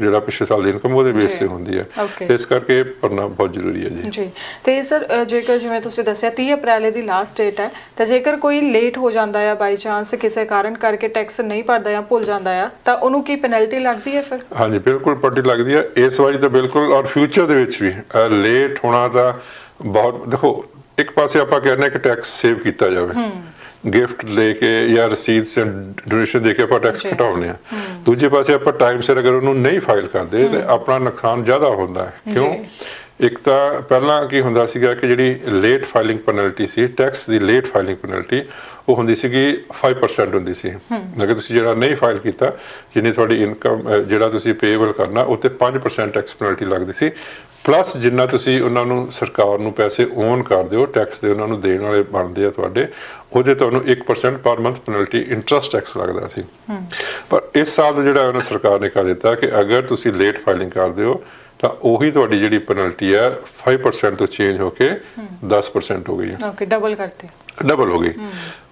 ਜਿਹੜਾ ਪਿਛਲੇ ਸਾਲ ਦੀ ਇਨਕਮ ਉਹਦੇ ਬੇਸ। ਤੇ ਹੁੰਦੀ ਹੈ. ਤੇ ਇਸ ਕਰਕੇ ਇਹ ਭਰਨਾ ਬਹੁਤ ਜ਼ਰੂਰੀ ਹੈ ਜੀ। ਜੀ। ਤੇ ਸਰ ਜੇਕਰ ਜਿਵੇਂ ਤੁਸੀਂ ਦੱਸਿਆ 30 ਅਪ੍ਰੈਲ ਦੀ ਲਾਸਟ ਡੇਟ ਹੈ ਤਾਂ ਜੇਕਰ ਕੋਈ ਲੇਟ ਹੋ ਜਾਂਦਾ ਹੈ ਬਾਈ ਚਾਂਸ ਕਿਸੇ ਕਾਰਨ ਕਰਕੇ ਟੈਕਸ ਨਹੀਂ ਭਰਦਾ ਜਾਂ ਭੁੱਲ ਜਾਂਦਾ ਆ ਤਾਂ ਉਹਨੂੰ ਕੀ ਪੈਨਲਟੀ ਲੱਗਦੀ ਹੈ ਫਿਰ? ਹਾਂਜੀ ਬਿਲਕੁਲ ਪੱਟੀ ਲੱਗਦੀ ਹੈ। ਇਸ ਵਾਰੀ ਤਾਂ ਬਿਲਕੁਲ ਔਰ ਫਿਊਚਰ ਦੇ ਵਿੱਚ ਵੀ ਲੇਟ ਹੋਣਾ ਤਾਂ ਬਹੁਤ ਦੇਖੋ ਇੱਕ ਪਾਸੇ ਆਪਾਂ ਕਹਿੰਦੇ ਹਾਂ ਕਿ ਟੈਕਸ ਸੇਵ ਕੀਤਾ ਜਾਵੇ। ਗਿਫਟ ਲੈ ਕੇ ਜਾਂ ਰਸੀਦ ਡੋਨੇਸ਼ਨ ਦੇ ਕੇ ਆਪਾਂ ਟੈਕਸ। ਘਟਾਉਂਦੇ ਆ ਦੂਜੇ ਪਾਸੇ ਆਪਾਂ ਟਾਈਮ ਸਿਰ ਅਗਰ ਉਹਨੂੰ ਨਹੀਂ ਫਾਈਲ ਕਰਦੇ ਤੇ ਆਪਣਾ ਨੁਕਸਾਨ ਜ਼ਿਆਦਾ ਹੁੰਦਾ ਹੈ। ਕਿਉਂ? ਇੱਕ ਤਾਂ ਪਹਿਲਾਂ ਕੀ ਹੁੰਦਾ ਸੀਗਾ ਕਿ ਜਿਹੜੀ ਲੇਟ ਫਾਈਲਿੰਗ ਪੈਨਲਟੀ ਸੀ ਟੈਕਸ ਦੀ ਲੇਟ ਫਾਈਲਿੰਗ ਪੈਨਲਟੀ ਉਹ ਹੁੰਦੀ ਸੀਗੀ 5% ਹੁੰਦੀ ਸੀ। ਅਗਰ ਤੁਸੀਂ ਜਿਹੜਾ ਨਹੀਂ ਫਾਈਲ ਕੀਤਾ ਜਿੰਨੀ ਤੁਹਾਡੀ ਇਨਕਮ ਜਿਹੜਾ ਤੁਸੀਂ ਪੇਏਬਲ ਕਰਨਾ ਉਹ ਤੇ 5% ਟੈਕਸ ਪੈਨਲਟੀ ਲੱਗਦੀ ਸੀ। ਪਲੱਸ ਜਿੰਨਾ ਤੁਸੀਂ ਉਹਨਾਂ ਨੂੰ ਸਰਕਾਰ ਨੂੰ ਪੈਸੇ ਓਨ ਕਰਦੇ ਹੋ ਟੈਕਸ ਦੇ ਉਹਨਾਂ ਨੂੰ ਦੇਣ ਵਾਲੇ ਬਣਦੇ ਆ ਤੁਹਾਡੇ ਉਹਦੇ ਤੁਹਾਨੂੰ 1% per month penalty interest tax ਲੱਗਦਾ ਸੀ। ਪਰ ਇਸ ਸਾਲ ਜਿਹੜਾ ਉਹਨਾਂ ਸਰਕਾਰ ਨੇ ਕਰ ਦਿੱਤਾ ਕਿ ਅਗਰ ਤੁਸੀਂ ਲੇਟ ਫਾਈਲਿੰਗ ਕਰਦੇ ਹੋ ਤਾਂ ਉਹੀ ਤੁਹਾਡੀ ਜਿਹੜੀ ਪੈਨਲਟੀ ਹੈ 5% ਤੋਂ ਚੇਂਜ ਹੋ ਕੇ 10% ਹੋ ਗਈ ਹੈ। ਓਕੇ ਡਬਲ ਕਰਤੇ। ਡਬਲ ਹੋ ਗਈ।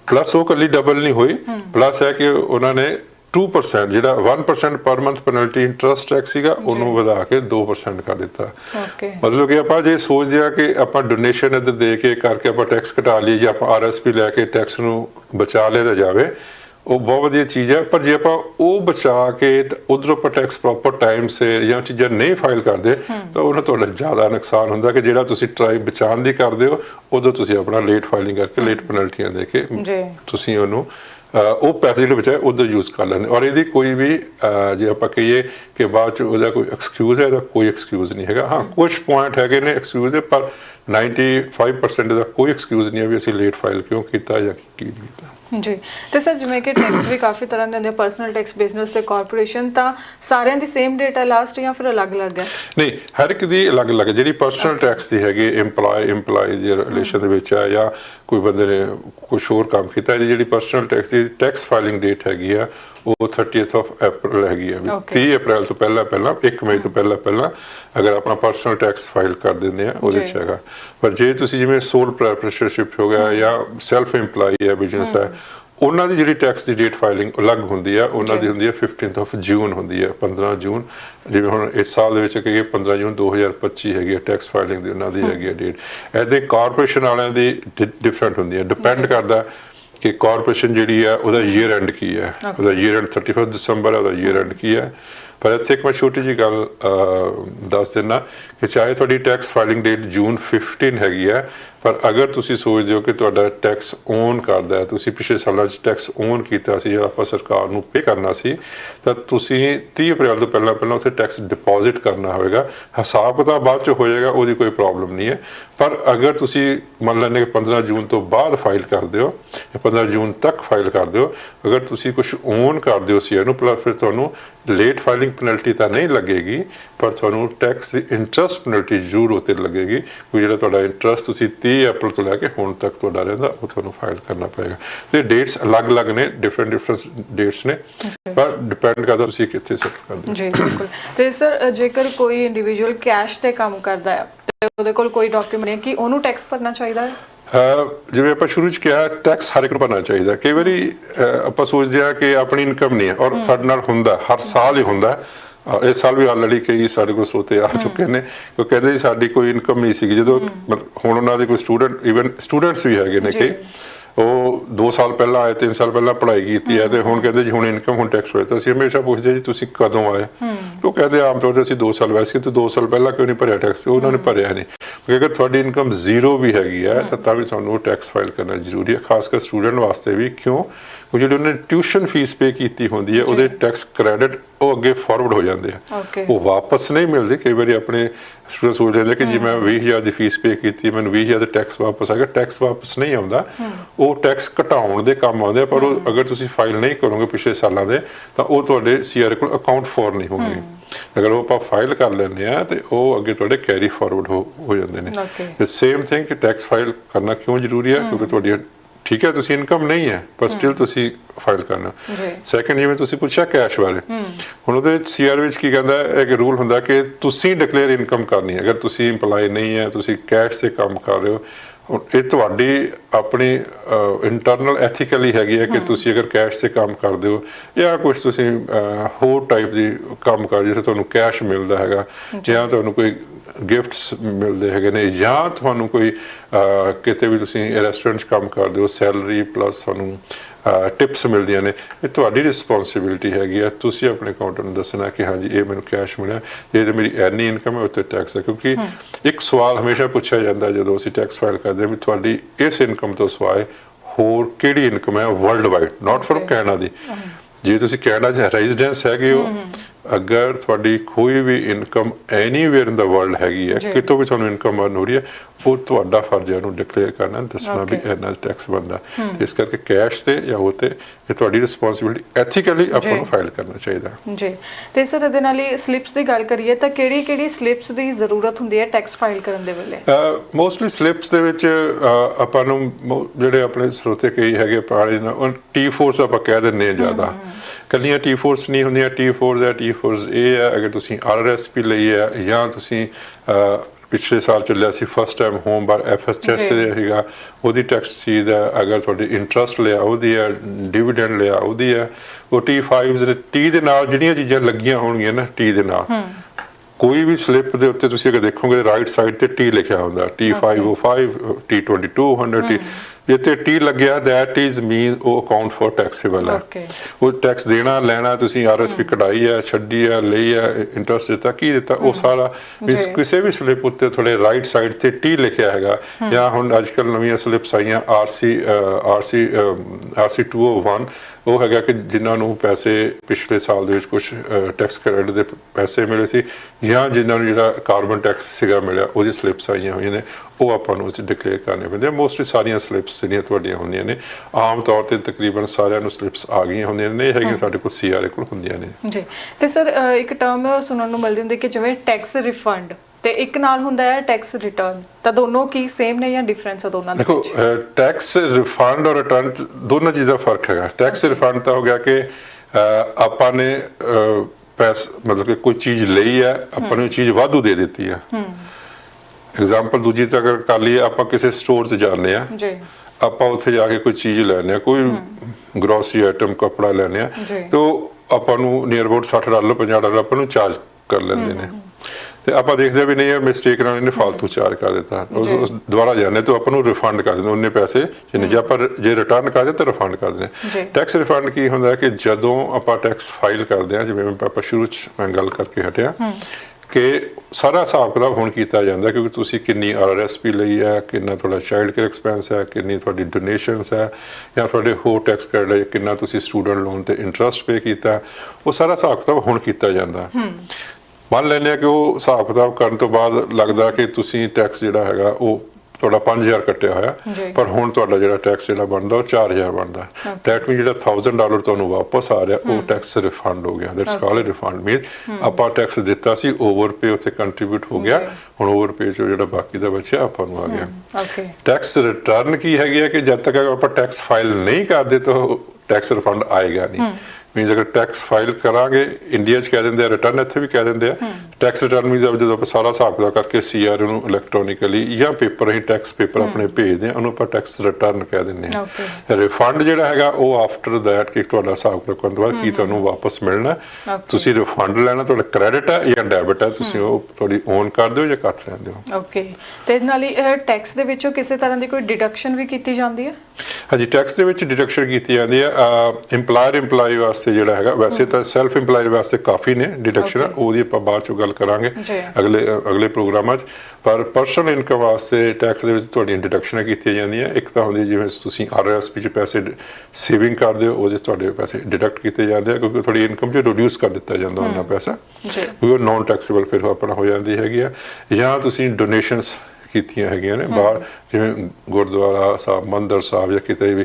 ਪਲੱਸ ਉਹ ਕੱਲੀ ਡਬਲ ਨਹੀਂ ਹੋਈ। ਪਲੱਸ ਹੈ ਕਿ ਉਹਨਾਂ ਨੇ 2% ਜਿਹੜਾ 1% per month penalty interest tax ਸੀਗਾ ਉਹਨੂੰ ਵਧਾ ਕੇ 2% ਕਰ ਦਿੱਤਾ। ਓਕੇ ਮਤਲਬ ਕਿ ਆਪਾਂ ਜੇ ਸੋਚਦੇ ਆ ਕਿ ਆਪਾਂ ਡੋਨੇਸ਼ਨ ਇੱਧਰ ਦੇ ਕੇ ਕਰਕੇ ਆਪਾਂ ਟੈਕਸ ਘਟਾ ਲਈਏ ਜਾਂ ਆਪਾਂ ਆਰਐਸਪੀ ਲੈ ਕੇ ਟੈਕਸ ਨੂੰ ਬਚਾ ਲਿਆ ਜਾਵੇ ਉਹ ਬਹੁਤ ਵਧੀਆ ਚੀਜ਼ ਹੈ। ਪਰ ਜੇ ਆਪਾਂ ਉਹ ਬਚਾ ਕੇ ਉਧਰੋਂ ਆਪਾਂ ਟੈਕਸ ਪ੍ਰੋਪਰ ਟਾਈਮ ਸੇ ਜਾਂ ਚੀਜ਼ਾਂ ਨਹੀਂ ਫਾਈਲ ਕਰਦੇ ਤਾਂ ਉਹਨਾਂ ਤੁਹਾਡਾ ਜ਼ਿਆਦਾ ਨੁਕਸਾਨ ਹੁੰਦਾ ਕਿ ਜਿਹੜਾ ਤੁਸੀਂ ਟਰਾਈ ਬਚਾਉਣ ਦੀ ਕਰਦੇ ਹੋ ਉਦੋਂ ਤੁਸੀਂ ਆਪਣਾ ਲੇਟ ਫਾਈਲਿੰਗ ਕਰਕੇ ਲੇਟ ਪੈਨਲਟੀਆਂ ਦੇ ਕੇ ਤੁਸੀਂ ਉਹਨੂੰ ਉਹ ਪੈਸੇ ਜਿਹੜੇ ਬਚਾਏ ਉਧਰ ਯੂਜ਼ ਕਰ ਲੈਂਦੇ। ਔਰ ਇਹਦੀ ਕੋਈ ਵੀ ਜੇ ਆਪਾਂ ਕਹੀਏ ਕਿ ਬਾਅਦ ਚ ਉਹਦਾ ਕੋਈ ਐਕਸਕਿਊਜ਼ ਹੈ ਇਹਦਾ ਕੋਈ ਐਕਸਕਿਊਜ਼ ਨਹੀਂ ਹੈਗਾ। ਹਾਂ ਕੁਝ ਪੁਆਇੰਟ ਹੈਗੇ ਨੇ ਐਕਸਕਿਊਜ਼ ਦੇ, ਪਰ 95% ਦਾ ਕੋਈ ਐਕਸਕਿਊਜ਼ ਨਹੀਂ ਹੈ ਵੀ ਅਸੀਂ ਲੇਟ ਫਾਈਲ ਕਿਉਂ ਕੀਤਾ ਜਾਂ ਕੀ ਕੀਤਾ ਜੀ ਤੇ ਸਰ ਜਿਵੇਂ ਕਿ ਟੈਕਸ ਵੀ ਕਾਫੀ ਤਰ੍ਹਾਂ ਦੇ ਹੁੰਦੇ ਪਰਸਨਲ ਟੈਕਸ ਬਿਜ਼ਨਸ ਤੇ ਕਾਰਪੋਰੇਸ਼ਨ ਤਾਂ ਸਾਰਿਆਂ ਦੀ ਸੇਮ ਡੇਟ ਲਾਸਟ ਜਾਂ ਫਿਰ ਅਲੱਗ-ਅਲੱਗ ਹੈ ਨਹੀਂ ਹਰ ਇੱਕ ਦੀ ਅਲੱਗ-ਅਲੱਗ ਹੈ। ਜਿਹੜੀ ਪਰਸਨਲ ਟੈਕਸ ਦੀ ਹੈਗੀ EMPLOYE EMPLOYE ਦੀ ਰਿਲੇਸ਼ਨ ਦੇ ਵਿੱਚ ਹੈ ਜਾਂ ਕੋਈ ਬੰਦੇ ਨੇ ਕੁਝ ਹੋਰ ਕੰਮ ਕੀਤਾ ਜਿਹੜੀ ਪਰਸਨਲ ਟੈਕਸ ਦੀ ਟੈਕਸ ਫਾਈਲਿੰਗ ਡੇਟ ਹੈਗੀ ਆ ਉਹ 30th ਆਫ April ਹੈਗੀ ਆ ਵੀ। Okay. 30 ਅਪ੍ਰੈਲ ਤੋਂ ਪਹਿਲਾਂ ਪਹਿਲਾਂ 1 ਮਈ ਤੋਂ ਪਹਿਲਾਂ ਪਹਿਲਾਂ ਅਗਰ ਆਪਣਾ ਪਰਸਨਲ ਟੈਕਸ ਫਾਈਲ ਕਰ ਦਿੰਦੇ ਆ ਉਹਦੇ ਚ। ਹੈਗਾ। ਪਰ ਜੇ ਤੁਸੀਂ ਜਿਵੇਂ ਸੋਲ ਪ੍ਰੋਪਰਾਈਟਰਸ਼ਿਪ ਹੋ ਗਿਆ ਜਾਂ ਸੈਲਫ EMPLOYE ਹੈ ਬਿਜ਼ਨਸ ਹੈ ਉਹਨਾਂ ਦੀ ਜਿਹੜੀ ਟੈਕਸ ਦੀ ਡੇਟ ਫਾਈਲਿੰਗ ਅਲੱਗ ਹੁੰਦੀ ਆ। ਉਹਨਾਂ। ਦੀ ਹੁੰਦੀ ਹੈ 15th ਆਫ ਜੂਨ ਹੁੰਦੀ ਹੈ 15 ਜੂਨ। ਜਿਵੇਂ ਹੁਣ ਇਸ ਸਾਲ ਦੇ ਵਿੱਚ ਕਹੀਏ 15 ਜੂਨ 2025 ਹੈਗੀ ਹੈ ਟੈਕਸ ਫਾਈਲਿੰਗ ਦੀ ਉਹਨਾਂ ਦੀ ਹੈਗੀ ਹੈ ਡੇਟ ਐਦੇ ਕਾਰਪੋਰੇਸ਼ਨ ਵਾਲਿਆਂ ਦੀ ਡਿਫਰੈਂਟ ਹੁੰਦੀ ਹੈ। ਡਿਪੈਂਡ ਕਰਦਾ ਕਿ ਕਾਰਪੋਰੇਸ਼ਨ ਜਿਹੜੀ ਆ ਉਹਦਾ ਈਅਰ ਐਂਡ ਕੀ ਹੈ ਉਹਦਾ ਈਅਰ ਐਂਡ 31 ਦਸੰਬਰ ਹੈ ਉਹਦਾ ਈਅਰ ਐਂਡ ਕੀ ਹੈ ਪਰ ਇੱਥੇ ਇੱਕ ਮੈਂ ਛੋਟੀ ਜੀ ਗੱਲ ਦੱਸ ਦਿੰਨਾ ਕਿ ਚਾਹੇ ਤੁਹਾਡੀ ਟੈਕਸ ਫਾਈਲਿੰਗ ਡੇਟ ਜੂਨ 15 ਹੈਗੀ ਹੈ ਪਰ ਅਗਰ ਤੁਸੀਂ ਸੋਚਦੇ ਹੋ ਕਿ ਤੁਹਾਡਾ ਟੈਕਸ ਓਨ ਕਰਦਾ ਹੈ, ਤੁਸੀਂ ਪਿਛਲੇ ਸਾਲਾਂ 'ਚ ਟੈਕਸ ਓਨ ਕੀਤਾ ਸੀ, ਜਾਂ ਆਪਾਂ ਸਰਕਾਰ ਨੂੰ ਪੇ ਕਰਨਾ ਸੀ, ਤਾਂ ਤੁਸੀਂ 30 ਅਪ੍ਰੈਲ ਤੋਂ ਪਹਿਲਾਂ ਪਹਿਲਾਂ ਉੱਥੇ ਟੈਕਸ ਡਿਪੋਜ਼ਿਟ ਕਰਨਾ ਹੋਵੇਗਾ। ਹਿਸਾਬ ਕਿਤਾਬ ਬਾਅਦ 'ਚ ਹੋ ਜਾਏਗਾ ਉਹਦੀ ਕੋਈ ਪ੍ਰੋਬਲਮ ਨਹੀਂ ਹੈ। ਪਰ ਅਗਰ ਤੁਸੀਂ ਮੰਨ ਲੈਂਦੇ ਕਿ 15 ਜੂਨ ਤੋਂ ਬਾਅਦ ਫਾਈਲ ਕਰਦੇ ਹੋ, ਜਾਂ 15 ਜੂਨ ਤੱਕ ਫਾਈਲ ਕਰਦੇ ਹੋ, ਅਗਰ ਤੁਸੀਂ ਕੁਝ ਓਨ ਕਰਦੇ ਹੋ ਸੀ ਇਹਨੂੰ ਪਲੱਸ ਫਿਰ ਤੁਹਾਨੂੰ ਲੇਟ ਫਾਈਲਿੰਗ ਪੈਨਲਟੀ ਤਾਂ ਨਹੀਂ ਲੱਗੇਗੀ, ਪਰ ਤੁਹਾਨੂੰ ਟੈਕਸ ਦੀ ਇੰਟਰਸਟ ਪੈਨਲਟੀ ਜ਼ਰੂਰ ਉਤੇ ਲੱਗੇਗੀ, ਕੋਈ ਜਿਹੜਾ ਤੁਹਾਡਾ ਇੰਟਰਸਟ ਤੁਸੀਂ 30 ਅਪ੍ਰੈਲ ਤੋਂ ਲੈ ਕੇ ਹੁਣ ਤੱਕ ਤੁਹਾਡਾ ਰਹਿੰਦਾ ਉਹ ਤੁਹਾਨੂੰ ਫਾਈਲ ਕਰਨਾ ਪਏਗਾ। ਤੇ ਡੇਟਸ ਅਲੱਗ-ਅਲੱਗ ਨੇ ਡਿਫਰੈਂਟ ਡਿਫਰੈਂਟ ਡੇਟਸ ਨੇ। ਪਰ ਡਿਪੈਂਡ ਕਰਦਾ ਤੁਸੀਂ ਕਿੱਥੇ ਸੈਟ ਕਰਦੇ ਹੋ। ਜੀ ਬਿਲਕੁਲ। ਤੇ ਸਰ ਜੇਕਰ ਕੋਈ ਇੰਡੀਵਿਜੂਅਲ ਕੈਸ਼ ਤੇ ਕੰਮ ਕਰਦਾ ਹੈ ਤੇ ਉਹਦੇ ਕੋਲ ਕੋਈ ਡਾਕੂਮੈਂਟ ਨਹੀਂ ਹੈ ਕਿ ਉਹਨੂੰ ਟੈਕਸ ਭਰਨਾ ਚਾਹੀਦਾ ਹੈ? ਜਿਵੇਂ ਆਪਾਂ ਸ਼ੁਰੂ ਚ ਕਿਹਾ ਟੈਕਸ ਹਰ ਇੱਕ ਨੂੰ ਭਰਨਾ ਚਾਹੀਦਾ। ਕਈ ਵਾਰੀ ਆਪਾਂ ਸੋਚਦੇ ਆ ਕਿ ਆਪਣੀ ਇਨਕਮ ਨਹੀਂ ਹੈ ਔਰ ਸਾਡੇ ਨਾਲ ਹੁੰਦਾ ਹਰ ਸਾਲ ਹੀ ਹੁੰਦਾ। ਇਸ ਸਾਲ ਵੀ ਆਲਰੇਡੀ ਕਈ ਸਾਡੇ ਕੋਲ ਸੋਤੇ ਆ ਚੁੱਕੇ ਨੇ ਕਿ ਉਹ ਕਹਿੰਦੇ ਜੀ ਸਾਡੀ ਕੋਈ ਇਨਕਮ ਨਹੀਂ ਸੀਗੀ। ਜਦੋਂ ਮਤਲਬ ਹੁਣ ਉਹਨਾਂ ਦੇ ਕੋਈ ਸਟੂਡੈਂਟ ਇਵਨ ਸਟੂਡੈਂਟਸ ਵੀ ਹੈਗੇ ਨੇ। ਕਈ। ਉਹ 2 ਸਾਲ ਪਹਿਲਾਂ ਆਏ 3 ਸਾਲ ਪਹਿਲਾਂ ਪੜ੍ਹਾਈ ਕੀਤੀ ਹੈ ਤੇ ਹੁਣ ਕਹਿੰਦੇ ਜੀ ਹੁਣ ਇਨਕਮ ਹੁਣ ਟੈਕਸ ਹੋਇਆ। ਤਾਂ ਅਸੀਂ ਹਮੇਸ਼ਾ ਪੁੱਛਦੇ ਜੀ ਤੁਸੀਂ ਕਦੋਂ ਆਏ? ਉਹ ਕਹਿੰਦੇ ਆਮ ਤੌਰ ਤੇ ਅਸੀਂ 2 ਸਾਲ ਵੈਸੇ ਤੇ 2 ਸਾਲ ਪਹਿਲਾਂ ਕਿਉਂ ਨਹੀਂ ਭਰਿਆ ਟੈਕਸ ਉਹਨਾਂ ਨੇ ਭਰਿਆ ਨਹੀਂ। ਕਿਉਂਕਿ ਅਗਰ ਤੁਹਾਡੀ ਇਨਕਮ ਜ਼ੀਰੋ ਵੀ ਹੈਗੀ ਹੈ ਤਾਂ ਤਾਂ ਵੀ ਤੁਹਾਨੂੰ ਟੈਕਸ ਫਾਈਲ ਕਰਨਾ ਜ਼ਰੂਰੀ ਹੈ ਖਾਸ ਕਰ ਸਟੂਡੈਂਟ ਵਾਸਤੇ ਵੀ। ਕਿਉਂ? ਉਹ ਜਿਹੜੀ ਉਹਨੇ ਟਿਊਸ਼ਨ ਫੀਸ ਪੇ ਕੀਤੀ ਹੁੰਦੀ ਹੈ ਉਹਦੇ ਟੈਕਸ ਕ੍ਰੈਡਿਟ ਉਹ ਅੱਗੇ ਫਾਰਵਰਡ ਹੋ ਜਾਂਦੇ ਆ. ਉਹ ਵਾਪਸ ਨਹੀਂ ਮਿਲਦੇ ਕਈ ਵਾਰੀ ਆਪਣੇ ਸਟੂਡੈਂਟ ਸੋਚ ਲੈਂਦੇ ਕਿ ਜੀ ਮੈਂ 20000 ਦੀ ਫੀਸ ਪੇ ਕੀਤੀ ਮੈਨੂੰ 20000 ਦਾ ਟੈਕਸ ਵਾਪਸ ਆ ਗਿਆ ਟੈਕਸ ਵਾਪਸ ਨਹੀਂ ਆਉਂਦਾ। ਉਹ ਟੈਕਸ ਘਟਾਉਣ ਦੇ ਕੰਮ ਆਉਂਦੇ ਪਰ ਉਹ ਅਗਰ ਤੁਸੀਂ ਫਾਈਲ ਨਹੀਂ ਕਰੋਗੇ ਪਿਛਲੇ ਸਾਲਾਂ ਦੇ ਤਾਂ ਉਹ ਤੁਹਾਡੇ ਸੀਆਰ ਕੋਲ ਅਕਾਊਂਟ ਫੋਰ ਨਹੀਂ ਹੋਣਗੇ। ਅਗਰ ਉਹ ਆਪਾਂ ਫਾਈਲ ਕਰ ਲੈਂਦੇ ਆ ਤੇ ਉਹ ਅੱਗੇ ਤੁਹਾਡੇ ਕੈਰੀ ਫਾਰਵਰਡ ਹੋ ਜਾਂਦੇ ਨੇ. ਤੇ ਸੇਮ ਥਿੰਗ ਕਿ ਟੈਕਸ ਫਾਈਲ ਕਰਨਾ ਕਿਉਂ ਜ਼ਰੂਰੀ ਹੈ ਕਿਉਂਕਿ ਤੁਹਾਡੀ ਠੀਕ ਹੈ ਤੁਸੀਂ ਇਨਕਮ ਨਹੀਂ ਹੈ ਪਰ ਸਟਿਲ ਤੁਸੀਂ ਫਾਈਲ ਕਰਨਾ। ਜੀ। ਸੈਕੰਡ ਜਿਵੇਂ ਤੁਸੀਂ ਪੁੱਛਿਆ ਕੈਸ਼ ਬਾਰੇ ਹੁਣ ਉਹਦੇ ਸੀਆਰ ਵਿੱਚ ਕੀ ਕਹਿੰਦਾ ਹੈ ਇੱਕ ਰੂਲ ਹੁੰਦਾ ਕਿ ਤੁਸੀਂ ਡਿਕਲੇਅਰ ਇਨਕਮ ਕਰਨੀ ਹੈ। ਅਗਰ ਤੁਸੀਂ EMPLOYE ਨਹੀਂ ਹੈ ਤੁਸੀਂ ਕੈਸ਼ ਤੇ ਕੰਮ ਕਰ ਰਹੇ ਹੋ ਇਹ ਤੁਹਾਡੀ ਆਪਣੀ ਇੰਟਰਨਲ ਐਥੀਕਲੀ ਹੈਗੀ ਹੈ ਕਿ ਤੁਸੀਂ ਅਗਰ ਕੈਸ਼ ਤੇ ਕੰਮ ਕਰਦੇ ਹੋ ਜਾਂ ਕੁਝ ਤੁਸੀਂ ਹੋਰ ਟਾਈਪ ਦੀ ਕੰਮ ਕਰ ਜਿੱਥੇ ਤੁਹਾਨੂੰ ਕੈਸ਼ ਮਿਲਦਾ ਹੈਗਾ ਜਾਂ ਤੁਹਾਨੂੰ ਕੋਈ ਗਿਫਟਸ ਮਿਲਦੇ ਹੈਗੇ ਨੇ ਜਾਂ ਤੁਹਾਨੂੰ ਕੋਈ ਕਿਤੇ ਵੀ ਤੁਸੀਂ ਰੈਸਟੋਰੈਂਟ 'ਚ ਕੰਮ ਕਰਦੇ ਹੋ ਸੈਲਰੀ ਪਲੱਸ ਤੁਹਾਨੂੰ ਟਿਪਸ ਮਿਲਦੀਆਂ ਨੇ ਇਹ ਤੁਹਾਡੀ ਰਿਸਪੌਂਸਿਬਿਲਟੀ ਹੈਗੀ ਹੈ ਤੁਸੀਂ ਆਪਣੇ ਅਕਾਊਂਟੈਂਟ ਨੂੰ ਦੱਸਣਾ ਕਿ ਹਾਂਜੀ ਇਹ ਮੈਨੂੰ ਕੈਸ਼ ਮਿਲਿਆ ਇਹ ਤੇ ਮੇਰੀ ਐਨੀ ਇਨਕਮ ਹੈ ਉੱਤੇ ਟੈਕਸ ਹੈ। ਕਿਉਂਕਿ ਇੱਕ ਸਵਾਲ ਹਮੇਸ਼ਾ ਪੁੱਛਿਆ ਜਾਂਦਾ ਜਦੋਂ ਅਸੀਂ ਟੈਕਸ ਫਾਈਲ ਕਰਦੇ ਹਾਂ ਵੀ ਤੁਹਾਡੀ ਇਸ ਇਨਕਮ ਤੋਂ ਸਿਵਾਏ ਹੋਰ ਕਿਹੜੀ ਇਨਕਮ ਹੈ world wide not from Canada ਦੀ। ਜੇ ਤੁਸੀਂ ਕੈਨੇਡਾ 'ਚ ਰੈਜ਼ੀਡੈਂਸ ਹੈਗੇ ਹੋ। ਅਗਰ ਤੁਹਾਡੀ ਕੋਈ ਵੀ income anywhere in the world ਹੈਗੀ ਹੈ। ਕਿਤੋਂ ਵੀ ਤੁਹਾਨੂੰ ਇਨਕਮ ਅਰਨ ਹੋ ਰਹੀ ਹੈ ਉਹ ਤੁਹਾਡਾ ਫਰਜ਼ ਹੈ ਉਹਨੂੰ ਡਿਕਲੇਅਰ ਕਰਨਾ ਦੱਸਣਾ ਵੀ. ਇੰਨਾ ਟੈਕਸ ਬਣਦਾ। ਤੇ ਇਸ ਕਰਕੇ ਕੈਸ਼ ਤੇ ਜਾਂ ਉਹ ਤੇ ਇਹ ਤੁਹਾਡੀ ਰਿਸਪੌਂਸਿਬਿਲਟੀ ਐਥੀਕਲੀ ਆਪਾਂ ਨੂੰ। ਫਾਈਲ ਕਰਨਾ ਚਾਹੀਦਾ ਜੀ। ਤੇ ਸਰ ਇਹਦੇ ਨਾਲ ਹੀ ਸਲਿੱਪਸ ਦੀ ਗੱਲ ਕਰੀਏ ਤਾਂ ਕਿਹੜੀ ਕਿਹੜੀ ਸਲਿੱਪਸ ਦੀ ਜ਼ਰੂਰਤ ਹੁੰਦੀ ਹੈ ਟੈਕਸ ਫਾਈਲ ਕਰਨ ਦੇ ਵੇਲੇ? ਮੋਸਟਲੀ ਸਲਿੱਪਸ ਦੇ ਵਿੱਚ ਆਪਾਂ ਨੂੰ ਜਿਹੜੇ ਆਪਣੇ ਸਰੋਤੇ ਕਈ ਹੈਗੇ ਪੁਰਾਣੇ ਨਾ ਉਹ T4s ਆਪਾਂ ਕਹਿ ਦਿੰਦੇ ਆ ਜ਼ਿਆਦਾ। ਕੱਲੀਆਂ T4s ਨਹੀਂ ਹੁੰਦੀਆਂ T4s ਹੈ T4s ਇਹ ਹੈ ਅਗਰ ਤੁਸੀਂ RRSP ਲਈ ਹੈ ਜਾਂ ਤੁਸੀਂ ਪਿਛਲੇ ਸਾਲ ਚੱਲਿਆ ਸੀ first time home buyer FSS ਜੀ। ਹੈਗਾ ਉਹਦੀ ਟੈਕਸ ਚੀਜ਼ ਹੈ ਅਗਰ ਤੁਹਾਡੀ ਇੰਟਰਸਟ ਲਿਆ ਉਹਦੀ ਹੈ ਡਿਵੀਡੈਂਡ ਲਿਆ ਉਹਦੀ ਹੈ ਉਹ T5s ਦੇ T ਦੇ ਨਾਲ ਜਿਹੜੀਆਂ ਚੀਜ਼ਾਂ ਲੱਗੀਆਂ ਹੋਣਗੀਆਂ ਨਾ T ਦੇ ਨਾਲ ਕੋਈ ਵੀ ਸਲਿੱਪ ਦੇ ਉੱਤੇ ਤੁਸੀਂ ਅਗਰ ਦੇਖੋਗੇ ਰਾਈਟ ਸਾਈਡ ਤੇ T ਲਿਖਿਆ ਹੁੰਦਾ T505 T2200 T ਜਿੱਥੇ T ਲੱਗਿਆ that is mean ਉਹ ਅਕਾਊਂਟ ਫॉर ਟੈਕਸੇਬਲ ਹੈ. ਉਹ ਟੈਕਸ ਦੇਣਾ ਲੈਣਾ ਤੁਸੀਂ ਆਰਐਸਪੀ ਕਢਾਈ ਹੈ ਛੱਡੀ ਹੈ ਲਈ ਹੈ ਇੰਟਰਸਟ ਦਿੱਤਾ ਕੀ ਦਿੱਤਾ ਉਹ ਸਾਰਾ ਜੀ। ਕਿਸੇ ਵੀ ਸਲਿੱਪ ਉੱਤੇ ਤੁਹਾਡੇ ਰਾਈਟ ਸਾਈਡ ਤੇ T ਲਿਖਿਆ ਹੈਗਾ ਜਾਂ ਹੁਣ ਅੱਜ ਕੱਲ ਨਵੀਆਂ ਸਲਿੱਪਸ ਆਈਆਂ ਆਰਸੀ ਆਰਸੀ ਆਰਸੀ 201 ਉਹ ਹੈਗਾ ਕਿ ਜਿਨ੍ਹਾਂ ਨੂੰ ਪੈਸੇ ਪਿਛਲੇ ਸਾਲ ਦੇ ਵਿੱਚ ਕੁਝ ਟੈਕਸ ਕ੍ਰੈਡਿਟ ਦੇ ਪੈਸੇ ਮਿਲੇ ਸੀ ਜਾਂ ਜਿਨ੍ਹਾਂ ਨੂੰ ਜਿਹੜਾ ਕਾਰਬਨ ਟੈਕਸ ਸੀਗਾ ਮਿਲਿਆ ਉਹਦੀ ਸਲਿੱਪਸ ਆਈਆਂ ਹੋਈਆਂ ਨੇ ਉਹ ਆਪਾਂ ਨੂੰ ਉੱਚ ਡਿਕਲੇਅਰ ਕਰਨੇ ਪੈਂਦੇ ਮੋਸਟਲੀ ਸਾਰੀਆਂ ਸਲਿੱਪਸ ਜਿਹੜੀਆਂ ਤੁਹਾਡੀਆਂ ਹੁੰਦੀਆਂ ਨੇ ਆਮ ਤੌਰ ਤੇ ਤਕਰੀਬਨ ਸਾਰਿਆਂ ਨੂੰ ਸਲਿੱਪਸ ਆ ਗਈਆਂ ਹੁੰਦੀਆਂ ਨੇ ਇਹ ਹੈਗੀਆਂ ਸਾਡੇ ਕੋਲ ਸੀਆਰਏ ਕੋਲ ਹੁੰਦੀਆਂ ਨੇ। ਜੀ। ਤੇ ਸਰ ਇੱਕ ਟਰਮ ਸੁਣਨ ਨੂੰ ਮਿਲਦੀ ਹੁੰਦੀ ਕਿ ਜਿਵੇਂ ਟੈਕਸ ਰਿਫੰਡ ਤੇ ਇੱਕ ਨਾਲ ਹੁੰਦਾ ਹੈ ਟੈਕਸ ਰਿਟਰਨ ਤਾਂ ਦੋਨੋਂ ਕੀ ਸੇਮ ਨੇ ਜਾਂ ਡਿਫਰੈਂਸ ਹੈ ਦੋਨਾਂ ਦੇ ਦੇਖੋ ਟੈਕਸ ਰਿਫੰਡ ਔਰ ਰਿਟਰਨ ਦੋਨਾਂ ਚੀਜ਼ਾਂ ਦਾ ਫ਼ਰਕ ਹੈਗਾ। ਟੈਕਸ ਰਿਫੰਡ ਤਾਂ ਹੋ ਗਿਆ ਕਿ ਆਪਾਂ ਨੇ ਪੈਸ ਮਤਲਬ ਕਿ ਕੋਈ ਚੀਜ਼ ਲਈ ਹੈ ਆਪਾਂ ਨੂੰ ਚੀਜ਼ ਵਾਧੂ ਦੇ ਦਿੱਤੀ ਹੈ। ਐਗਜ਼ਾਮਪਲ ਦੂਜੀ ਤਾਂ ਅਗਰ ਕਰ ਲਈਏ ਆਪਾਂ ਕਿਸੇ ਸਟੋਰ 'ਚ ਜਾਂਦੇ ਆ ਜੀ। ਆਪਾਂ ਉੱਥੇ ਜਾ ਕੇ ਕੋਈ ਚੀਜ਼ ਲੈਣੇ ਆ ਕੋਈ ਗਰੋਸਰੀ ਆਈਟਮ ਕੱਪੜਾ ਲੈਣੇ ਆ ਜੀ। ਤੇ ਆਪਾਂ ਨੂੰ ਨੀਅਰ ਅਬਾਊਟ 60 ਡਾਲਰ 50 ਡਾਲਰ ਆਪਾਂ ਨੂੰ ਚਾਰਜ ਕਰ ਲੈਂਦੇ ਨੇ। ਤੇ ਆਪਾਂ ਦੇਖਦੇ ਵੀ ਨਹੀਂ ਇਹ ਮਿਸਟੇਕ ਨਾਲ ਇਹਨੇ ਫालतू ਚਾਰਜ ਕਰ ਦਿੱਤਾ। ਉਸ ਦੁਬਾਰਾ ਜਾਂਦੇ ਤਾਂ ਆਪਾਂ ਨੂੰ ਰਿਫੰਡ ਕਰ ਦਿੰਦੇ ਉਹਨੇ ਪੈਸੇ ਜਿੰਨੇ। ਜੇ ਆਪਾਂ ਜੇ ਰਿਟਰਨ ਕਰਦੇ ਤਾਂ ਰਿਫੰਡ ਕਰਦੇ ਜੀ। ਟੈਕਸ ਰਿਫੰਡ ਕੀ ਹੁੰਦਾ ਹੈ ਕਿ ਜਦੋਂ ਆਪਾਂ ਟੈਕਸ ਫਾਈਲ ਕਰਦੇ ਆ ਜਿਵੇਂ ਆਪਾਂ ਸ਼ੁਰੂ ਚ ਮੈਂ ਗੱਲ ਕਰਕੇ ਹਟਿਆ ਕਿ ਸਾਰਾ ਹਿਸਾਬ ਕਿਤਾਬ ਹੁਣ ਕੀਤਾ ਜਾਂਦਾ ਕਿਉਂਕਿ ਤੁਸੀਂ ਕਿੰਨੀ ਆਰਐਸਪੀ ਲਈ ਹੈ ਕਿੰਨਾ ਤੁਹਾਡਾ ਚਾਈਲਡ ਕੇਅਰ ਐਕਸਪੈਂਸ ਹੈ ਕਿੰਨੀ ਤੁਹਾਡੀ ਡੋਨੇਸ਼ਨਸ ਹੈ ਜਾਂ ਤੁਹਾਡੇ ਹੋਰ ਟੈਕਸ ਕ੍ਰੈਡਿਟ ਹੈ ਕਿੰਨਾ ਤੁਸੀਂ ਸਟੂਡੈਂਟ ਲੋਨ ਤੇ ਇੰਟਰਸਟ ਪੇ ਕੀਤਾ ਉਹ ਸਾਰਾ ਹਿਸਾਬ ਕਿਤਾਬ ਹੁਣ ਕੀਤਾ ਜਾਂਦਾ ਮੰਨ ਲੈਂਦੇ ਆ ਕਿ ਉਹ ਹਿਸਾਬ ਕਿਤਾਬ ਕਰਨ ਤੋਂ ਬਾਅਦ ਲੱਗਦਾ ਕਿ ਤੁਸੀਂ ਟੈਕਸ ਜਿਹੜਾ ਹੈਗਾ ਉਹ ਤੁਹਾਡਾ 5000 ਕੱਟਿਆ। ਹੋਇਆ। ਪਰ ਹੁਣ ਤੁਹਾਡਾ ਜਿਹੜਾ ਟੈਕਸ ਜਿਹੜਾ ਬਣਦਾ ਉਹ 4000 ਬਣਦਾ। ਦੈਟ ਮੀਨ ਜਿਹੜਾ 1000 ਡਾਲਰ ਤੁਹਾਨੂੰ ਵਾਪਸ ਆ ਰਿਹਾ ਉਹ ਟੈਕਸ ਰਿਫੰਡ ਹੋ ਗਿਆ। ਦੈਟਸ ਕਾਲਡ ਰਿਫੰਡ ਮੀਨ ਆਪਾਂ ਟੈਕਸ ਦਿੱਤਾ ਸੀ ਓਵਰ ਪੇ ਉੱਥੇ ਕੰਟਰੀਬਿਊਟ ਹੋ ਗਿਆ। ਹੁਣ ਓਵਰ ਪੇ ਚੋਂ ਜਿਹੜਾ ਬਾਕੀ ਦਾ ਬਚਿਆ ਆਪਾਂ ਨੂੰ ਆ ਗਿਆ। ਓਕੇ ਟੈਕਸ ਰਿਟਰਨ ਕੀ ਹੈਗੀ ਹੈ ਕਿ ਜਦ ਤੱਕ ਆਪਾਂ ਟੈਕਸ ਫਾਈਲ ਨਹੀਂ ਕਰਦੇ ਤਾਂ ਟੈਕਸ ਰਿਫੰਡ ਆਏਗਾ ਨਹੀਂ। ਮੀਨਸ ਅਗਰ ਟੈਕਸ ਫਾਈਲ ਕਰਾਂਗੇ ਇੰਡੀਆ 'ਚ ਕਹਿ ਦਿੰਦੇ ਆ ਰਿਟਰਨ ਇੱਥੇ ਵੀ ਕਹਿ ਦਿੰਦੇ ਆ। ਟੈਕਸ ਰਿਟਰਨ ਮੀਨਸ ਜਦੋਂ ਆਪਾਂ ਸਾਰਾ ਹਿਸਾਬ ਕਿਤਾਬ ਕਰਕੇ ਸੀਆਰ ਨੂੰ ਇਲੈਕਟ੍ਰੋਨਿਕਲੀ ਜਾਂ ਪੇਪਰ ਹੀ ਟੈਕਸ ਪੇਪਰ ਆਪਣੇ ਭੇਜਦੇ ਆ ਉਹਨੂੰ ਆਪਾਂ ਟੈਕਸ ਰਿਟਰਨ ਕਹਿ ਦਿੰਦੇ ਆ. ਰਿਫੰਡ ਜਿਹੜਾ ਹੈਗਾ ਉਹ ਆਫਟਰ ਦੈਟ ਕਿ ਤੁਹਾਡਾ ਹਿਸਾਬ ਕਿਤਾਬ ਕਰਨ ਤੋਂ ਬਾਅਦ ਕੀ ਤੁਹਾਨੂੰ ਵਾਪਸ ਮਿਲਣਾ. ਤੁਸੀਂ ਰਿਫੰਡ ਲੈਣਾ ਤੁਹਾਡਾ ਕ੍ਰੈਡਿਟ ਹੈ ਜਾਂ ਡੈਬਿਟ ਹੈ ਤੁਸੀਂ ਉਹ ਤੁਹਾਡੀ ਓਨ ਕਰਦੇ ਹੋ ਜਾਂ ਕੱਟ ਲੈਂਦੇ ਹੋ। ਓਕੇ ਤੇ ਨਾਲ ਹੀ ਟੈਕਸ ਦੇ ਵਿੱਚੋਂ ਕਿਸੇ ਤਰ੍ਹਾਂ ਦੀ ਕੋਈ ਡਿਡਕਸ਼ਨ ਵੀ ਕੀਤੀ ਜਾਂਦੀ ਹੈ? ਹਾਂਜੀ ਟੈਕਸ ਦੇ ਵਿੱਚ ਡਿਡਕਸ਼ਨ ਕੀਤੀ ਜਾਂਦੀ ਹੈ EMPLOYER EMPLOYE ਵਾਸਤੇ ਜਿਹੜਾ ਹੈਗਾ ਵੈਸੇ ਤਾਂ ਸੈਲਫ EMPLOYER ਵਾਸਤੇ ਕਾਫੀ ਨੇ ਡਿਡਕਸ਼ਨ. ਉਹਦੀ ਆਪਾਂ ਬਾਅਦ ਚੋਂ ਗੱਲ ਕਰਾਂਗੇ। ਅਗਲੇ ਅਗਲੇ ਪ੍ਰੋਗਰਾਮਾਂ 'ਚ। ਪਰ ਪਰਸਨਲ ਇਨਕਮ ਵਾਸਤੇ ਟੈਕਸ ਦੇ ਵਿੱਚ ਤੁਹਾਡੀਆਂ ਡਿਡਕਸ਼ਨਾਂ ਕੀਤੀਆਂ ਜਾਂਦੀਆਂ। ਇੱਕ ਤਾਂ ਹੁੰਦੀ ਜਿਵੇਂ ਤੁਸੀਂ ਆਰਐਸਪੀ 'ਚ ਪੈਸੇ ਸੇਵਿੰਗ ਕਰਦੇ ਹੋ ਉਹਦੇ ਤੁਹਾਡੇ ਪੈਸੇ ਡਿਡਕਟ ਕੀਤੇ ਜਾਂਦੇ ਆ ਕਿਉਂਕਿ ਤੁਹਾਡੀ ਇਨਕਮ 'ਚ ਰਿਡਿਊਸ ਕਰ ਦਿੱਤਾ ਜਾਂਦਾ ਉਹਨਾਂ ਪੈਸਾ। ਜੀ। ਉਹ ਨਾਨ ਟੈਕਸੇਬਲ ਫਿਰ ਆਪਣਾ ਹੋ ਜਾਂਦੀ ਹੈਗੀ ਆ। ਜਾਂ ਤੁਸੀਂ ਡੋਨੇਸ਼ਨਸ ਕੀਤੀਆਂ ਹੈਗੀਆਂ ਨੇ। ਬਾਹਰ ਜਿਵੇਂ ਗੁਰਦੁਆਰਾ ਸਾਹਿਬ ਮੰਦਰ ਸਾਹਿਬ ਜਾਂ ਕਿਤੇ ਵੀ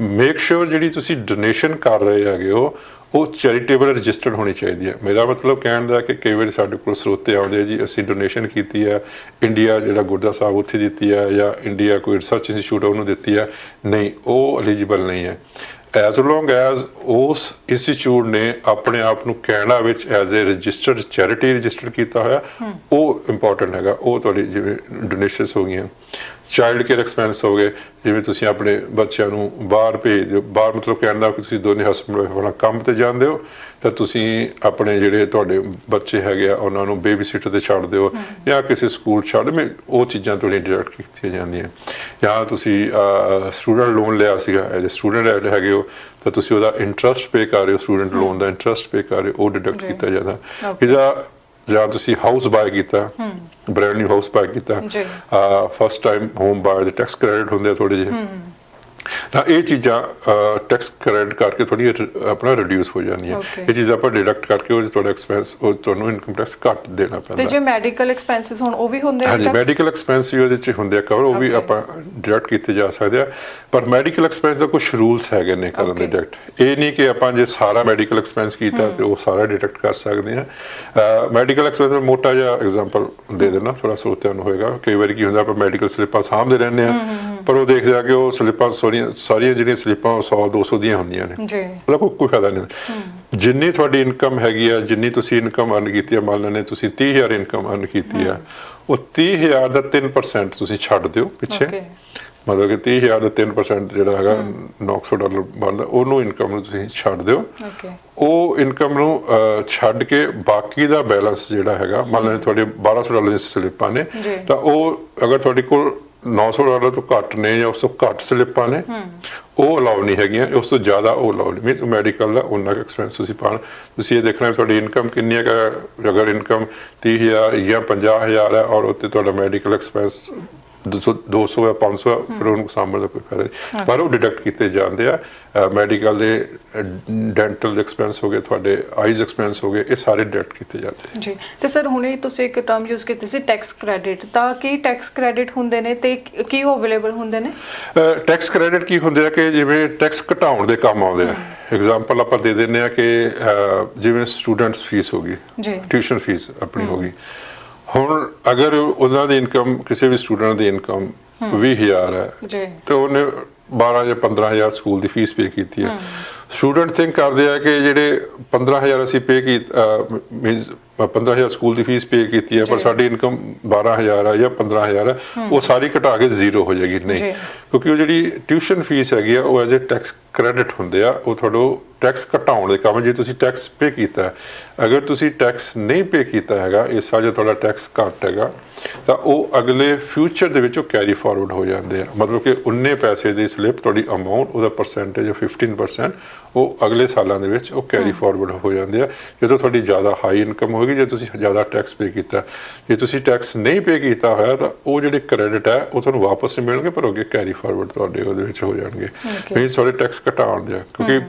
ਮੇਕ ਸ਼ੋਰ ਜਿਹੜੀ ਤੁਸੀਂ ਡੋਨੇਸ਼ਨ ਕਰ ਰਹੇ ਹੈਗੇ ਹੋ ਉਹ ਚੈਰੀਟੇਬਲ ਰਜਿਸਟਰਡ ਹੋਣੀ ਚਾਹੀਦੀ ਹੈ। ਮੇਰਾ ਮਤਲਬ ਕਹਿਣ ਦਾ ਕਿ ਕਈ ਵਾਰੀ ਸਾਡੇ ਕੋਲ ਸਰੋਤੇ ਆਉਂਦੇ ਆ ਜੀ ਅਸੀਂ ਡੋਨੇਸ਼ਨ ਕੀਤੀ ਹੈ ਇੰਡੀਆ ਜਿਹੜਾ ਗੁਰਦਾ ਸਾਹਿਬ ਉੱਥੇ ਦਿੱਤੀ ਹੈ ਜਾਂ ਇੰਡੀਆ ਕੋਈ ਰਿਸਰਚ ਇੰਸਟੀਚਿਊਟ ਉਹਨੂੰ ਦਿੱਤੀ ਹੈ। ਨਹੀਂ ਉਹ ਐਲੀਜੀਬਲ ਨਹੀਂ ਹੈ। ਐਸ ਲੌਂਗ ਐਸ ਉਸ ਇੰਸਟੀਚਿਊਟ ਨੇ ਆਪਣੇ ਆਪ ਨੂੰ ਕੈਨੇਡਾ ਵਿੱਚ as a registered charity register ਕੀਤਾ ਹੋਇਆ ਉਹ ਇੰਪੋਰਟੈਂਟ ਹੈਗਾ। ਉਹ ਤੁਹਾਡੀ ਜਿਵੇਂ ਡੋਨੇਸ਼ਨਸ ਹੋ ਗਈਆਂ ਚਾਈਲਡ ਕੇਅਰ ਐਕਸਪੈਂਸ ਹੋ ਗਏ ਜਿਵੇਂ ਤੁਸੀਂ ਆਪਣੇ ਬੱਚਿਆਂ ਨੂੰ ਬਾਹਰ ਭੇਜ ਦਿਓ। ਬਾਹਰ ਮਤਲਬ ਕਹਿਣ ਦਾ ਕਿ ਤੁਸੀਂ ਦੋਨੇ ਹਸਬੰਡ ਵਾਈਫ ਆਪਣਾ ਕੰਮ ਤੇ ਜਾਂਦੇ ਹੋ। ਤਾਂ ਤੁਸੀਂ ਆਪਣੇ ਜਿਹੜੇ ਤੁਹਾਡੇ ਬੱਚੇ ਹੈਗੇ ਆ ਉਹਨਾਂ ਨੂੰ ਬੇਬੀ ਸਿਟਰ ਤੇ ਛੱਡ ਦਿਓ ਜਾਂ ਕਿਸੇ ਸਕੂਲ ਛੱਡ ਮੈਂ ਉਹ ਚੀਜ਼ਾਂ ਤੁਹਾਡੀਆਂ ਡਾਇਰੈਕਟ ਕੀਤੀਆਂ ਜਾਂਦੀਆਂ। ਜਾਂ ਤੁਸੀਂ ਸਟੂਡੈਂਟ ਲੋਨ ਲਿਆ ਸੀਗਾ ਐਜ਼ ਅ ਸਟੂਡੈਂਟ ਹੈਗੇ ਹੋ ਤਾਂ ਤੁਸੀਂ ਉਹਦਾ ਇੰਟਰਸਟ ਪੇ ਕਰ ਰਹੇ ਹੋ ਸਟੂਡੈਂਟ ਲੋਨ ਦਾ ਇੰਟਰਸਟ ਪੇ ਕਰ ਰਹੇ ਹੋ ਉਹ ਡਿਡਕਟ। ਕੀਤਾ ਜਾਂਦਾ. ਇਹਦਾ ਜਾਂ ਤੁਸੀਂ ਹਾਊਸ ਬਾਏ ਕੀਤਾ ਬ੍ਰੈਂਡ ਨਿਊ ਹਾਊਸ ਬਾਏ ਕੀਤਾ। ਫਸਟ ਟਾਈਮ ਹੋਮ ਬਾਏ ਦੇ ਟੈਕਸ ਕ੍ਰੈਡਿਟ ਹੁੰਦੇ ਥੋੜੇ ਜਿਹੇ। ਤਾਂ ਇਹ ਚੀਜ਼ਾਂ ਟੈਕਸ ਕ੍ਰੈਡਿਟ ਕਰਕੇ ਥੋੜੀ ਆਪਣਾ ਰਿਡਿਊਸ ਹੋ ਜਾਂਦੀਆਂ. ਇਹ ਚੀਜ਼ਾਂ ਆਪਾਂ ਡਿਡਕਟ ਕਰਕੇ ਉਹ ਤੁਹਾਡਾ ਐਕਸਪੈਂਸ ਉਹ ਤੁਹਾਨੂੰ ਇਨਕਮ ਟੈਕਸ ਘੱਟ ਦੇਣਾ ਤੇ ਪੈਂਦਾ ਜੇ ਮੈਡੀਕਲ ਐਕਸਪੈਂਸਸ ਹੋਣ ਉਹ ਵੀ ਹੁੰਦੇ ਆ ਹਾਂਜੀ? ਮੈਡੀਕਲ ਐਕਸਪੈਂਸ ਵੀ ਉਹਦੇ ਚ ਹੁੰਦੇ ਆ ਕਵਰ ਉਹ ਵੀ. ਆਪਾਂ ਡਿਡਕਟ ਕੀਤੇ ਜਾ ਸਕਦੇ ਆ। ਪਰ ਮੈਡੀਕਲ ਐਕਸਪੈਂਸ ਦਾ ਕੁਝ ਰੂਲਸ ਹੈਗੇ ਨੇ ਕਰਨ ਦੇ. ਡਿਡਕਟ ਇਹ ਨਹੀਂ ਕਿ ਆਪਾਂ ਜੇ ਸਾਰਾ ਮੈਡੀਕਲ ਐਕਸਪੈਂਸ ਕੀਤਾ ਤੇ ਉਹ ਸਾਰਾ ਡਿਡਕਟ ਕਰ ਸਕਦੇ ਆ। ਮੈਡੀਕਲ ਐਕਸਪੈਂਸ ਦਾ ਮੋਟਾ ਜਿਹਾ ਐਗਜ਼ਾਮਪਲ ਦੇ ਦੇਣਾ ਥੋੜਾ ਸੋਚਿਆ ਨੂੰ ਹੋਏਗਾ। ਕਈ ਵਾਰੀ ਕੀ ਹੁੰਦਾ ਆਪਾਂ ਮੈਡੀਕਲ ਸਲਿੱਪਾਂ ਸਾਹਮਣੇ ਰਹਿੰਦੇ ਆ। ਪਰ ਉਹ ਦੇਖਦੇ ਆ ਕਿ ਉਹ ਸਲਿੱਪਾਂ ਸਾਰੀਆਂ ਸਾਰੀਆਂ ਜਿਹੜੀਆਂ ਸਲਿੱਪਾਂ 100 200 ਦੀਆਂ ਹੁੰਦੀਆਂ ਨੇ। ਜੀ। ਉਹਦਾ ਕੋਈ ਕੋਈ ਫਾਇਦਾ ਨਹੀਂ ਜਿੰਨੀ ਤੁਹਾਡੀ ਇਨਕਮ ਹੈਗੀ ਆ ਜਿੰਨੀ ਤੁਸੀਂ ਇਨਕਮ ਅਰਨ ਕੀਤੀ ਆ ਮੰਨ ਲੈਣੇ ਤੁਸੀਂ 30000 ਇਨਕਮ ਅਰਨ ਕੀਤੀ ਆ ਉਹ 30000 ਦਾ 3% ਤੁਸੀਂ ਛੱਡ ਦਿਓ ਪਿੱਛੇ. ਮਤਲਬ ਕਿ 30000 ਦਾ 3% ਜਿਹੜਾ ਹੈਗਾ 900 ਡਾਲਰ ਬਣਦਾ ਉਹਨੂੰ ਇਨਕਮ ਨੂੰ ਤੁਸੀਂ ਛੱਡ ਦਿਓ। ਓਕੇ। ਉਹ ਇਨਕਮ ਨੂੰ ਛੱਡ ਕੇ ਬਾਕੀ ਦਾ ਬੈਲੈਂਸ ਜਿਹੜਾ ਹੈਗਾ ਮੰਨ ਲੈਣੇ ਤੁਹਾਡੇ 1200 ਡਾਲਰ ਦੀਆਂ ਸਲਿੱਪਾਂ ਨੇ। ਤਾਂ ਉਹ ਅਗਰ ਤੁਹਾਡੇ ਕੋਲ 900 ਡਾਲਰ ਤੋਂ ਘੱਟ ਨੇ ਜਾਂ ਉਸ ਤੋਂ ਘੱਟ ਸਲਿੱਪਾਂ ਨੇ ਉਹ ਅਲਾਉ ਨਹੀਂ ਹੈਗੀਆਂ ਉਸ ਤੋਂ ਜ਼ਿਆਦਾ ਉਹ ਅਲਾਉ ਨਹੀਂ। ਮੀਨਸ ਮੈਡੀਕਲ ਦਾ ਉਹਨਾਂ ਐਕਸਪੈਂਸ ਤੁਸੀਂ ਪਾਣ ਤੁਸੀਂ ਇਹ ਦੇਖਣਾ ਤੁਹਾਡੀ ਇਨਕਮ ਕਿੰਨੀ ਹੈ ਅਗਰ ਇਨਕਮ 30000 ਜਾਂ 50000 ਹੈ ਔਰ ਉੱਤੇ ਤੁਹਾਡਾ ਮੈਡੀਕਲ ਐਕਸਪੈਂਸ 200 200 ਜਾਂ 500 ਹੈ, ਫਿਰ ਉਹਨੂੰ ਸਾਂਭਣ ਦਾ ਕੋਈ ਫਾਇਦਾ ਨਹੀਂ। ਪਰ ਉਹ ਡਿਡਕਟ ਕੀਤੇ ਜਾਂਦੇ ਆ। ਮੈਡੀਕਲ ਦੇ ਡੈਂਟਲ ਐਕਸਪੈਂਸ ਹੋ ਗਏ ਤੁਹਾਡੇ ਆਈਜ਼ ਐਕਸਪੈਂਸ ਹੋ ਗਏ ਇਹ ਸਾਰੇ ਡਿਡਕਟ ਕੀਤੇ ਜਾਂਦੇ ਜੀ। ਤੇ ਸਰ ਹੁਣੇ ਤੁਸੀਂ ਇੱਕ ਟਰਮ ਯੂਜ਼ ਕੀਤੀ ਸੀ ਟੈਕਸ ਕ੍ਰੈਡਿਟ ਤਾਂ ਕੀ ਟੈਕਸ ਕ੍ਰੈਡਿਟ ਹੁੰਦੇ ਨੇ ਤੇ ਕੀ ਉਹ ਅਵੇਲੇਬਲ ਹੁੰਦੇ ਨੇ? ਟੈਕਸ ਕ੍ਰੈਡਿਟ ਕੀ ਹੁੰਦੇ ਆ ਕਿ ਜਿਵੇਂ ਟੈਕਸ ਘਟਾਉਣ ਦੇ ਕੰਮ ਆਉਂਦੇ ਆ। ਐਗਜ਼ਾਮਪਲ ਆਪਾਂ ਦੇ ਦਿੰਨੇ ਆ ਕਿ ਜਿਵੇਂ ਸਟੂਡੈਂਟਸ ਫੀਸ ਹੋ ਗਈ। ਜੀ। ਟਿਊਸ਼ਨ ਫੀਸ ਆਪਣੀ ਹੋ। ਗਈ। ਹੁਣ ਅਗਰ ਉਹਨਾਂ ਦੀ ਇਨਕਮ ਕਿਸੇ ਵੀ ਸਟੂਡੈਂਟ ਦੀ ਇਨਕਮ 20000 ਹੈ ਜੀ। ਤੇ ਉਹਨੇ 12 ਜਾਂ 15000 ਸਕੂਲ ਦੀ ਫੀਸ ਪੇ ਕੀਤੀ ਹੈ। ਸਟੂਡੈਂਟ ਥਿੰਕ ਕਰਦੇ ਆ ਕਿ ਜਿਹੜੇ 15000 ਅਸੀਂ ਪੇ ਕੀ ਮੀਨਸ 15000 ਸਕੂਲ ਦੀ ਫੀਸ ਪੇ ਕੀਤੀ ਹੈ ਪਰ। ਸਾਡੀ ਇਨਕਮ 12000 ਹੈ ਜਾਂ 15000 ਹੈ ਉਹ ਸਾਰੀ ਘਟਾ ਕੇ ਜ਼ੀਰੋ ਹੋ ਜਾਏਗੀ ਨਹੀਂ। ਕਿਉਂਕਿ ਉਹ ਜਿਹੜੀ ਟਿਊਸ਼ਨ ਫੀਸ ਹੈਗੀ ਆ ਉਹ ਐਜ਼ ਅ ਟੈਕਸ ਕ੍ਰੈਡਿਟ ਹੁੰਦੇ ਆ ਉਹ ਤੁਹਾਡੋ ਟੈਕਸ ਘਟਾਉਣ ਦੇ ਕੰਮ ਜੇ ਤੁਸੀਂ ਟੈਕਸ ਪੇ ਕੀਤਾ ਹੈ। ਅਗਰ ਤੁਸੀਂ ਟੈਕਸ ਨਹੀਂ ਪੇ ਕੀਤਾ ਹੈਗਾ ਇਸ ਸਾਲ ਜੇ ਤੁਹਾਡਾ ਟੈਕਸ ਘੱਟ ਹੈਗਾ ਤਾਂ ਉਹ ਅਗਲੇ ਫਿਊਚਰ ਦੇ ਵਿੱਚ ਉਹ ਕੈਰੀ ਫਾਰਵਰਡ ਹੋ ਜਾਂਦੇ ਆ। ਮਤਲਬ ਕਿ ਉਨੇ ਪੈਸੇ ਦੀ ਸਲਿੱਪ ਤੁਹਾਡੀ ਅਮਾਉਂਟ ਉਹਦਾ ਪਰਸੈਂਟੇਜ 15% ਉਹ ਅਗਲੇ ਸਾਲਾਂ ਦੇ ਵਿੱਚ ਉਹ ਕੈਰੀ ਫਾਰਵਰਡ ਹੋ ਜਾਂਦੇ ਆ। ਜਦੋਂ ਤੁਹਾਡੀ ਜ਼ਿਆਦਾ ਹਾਈ ਇਨਕਮ ਹੋਏਗੀ ਜੇ ਤੁਸੀਂ ਜ਼ਿਆਦਾ ਟੈਕਸ ਪੇ ਕੀਤਾ ਜੇ ਤੁਸੀਂ ਟੈਕਸ ਨਹੀਂ ਪੇ ਕੀਤਾ ਹੋਇਆ ਤਾਂ ਉਹ ਜਿਹੜੇ ਕ੍ਰੈਡਿਟ ਹੈ ਉਹ ਤੁਹਾਨੂੰ ਵਾਪਸ ਨਹੀਂ ਮਿਲਣਗੇ ਪਰ ਅੱਗੇ ਕੈਰੀ ਫਾਰਵਰਡ ਤੁਹਾਡੇ ਉਹਦੇ ਵਿੱਚ ਹੋ ਜਾਣਗੇ. ਮੀਨਸ ਤੁਹਾਡੇ ਟੈਕਸ ਘਟਾਉਣ ਦੇ ਕਿਉਂਕਿ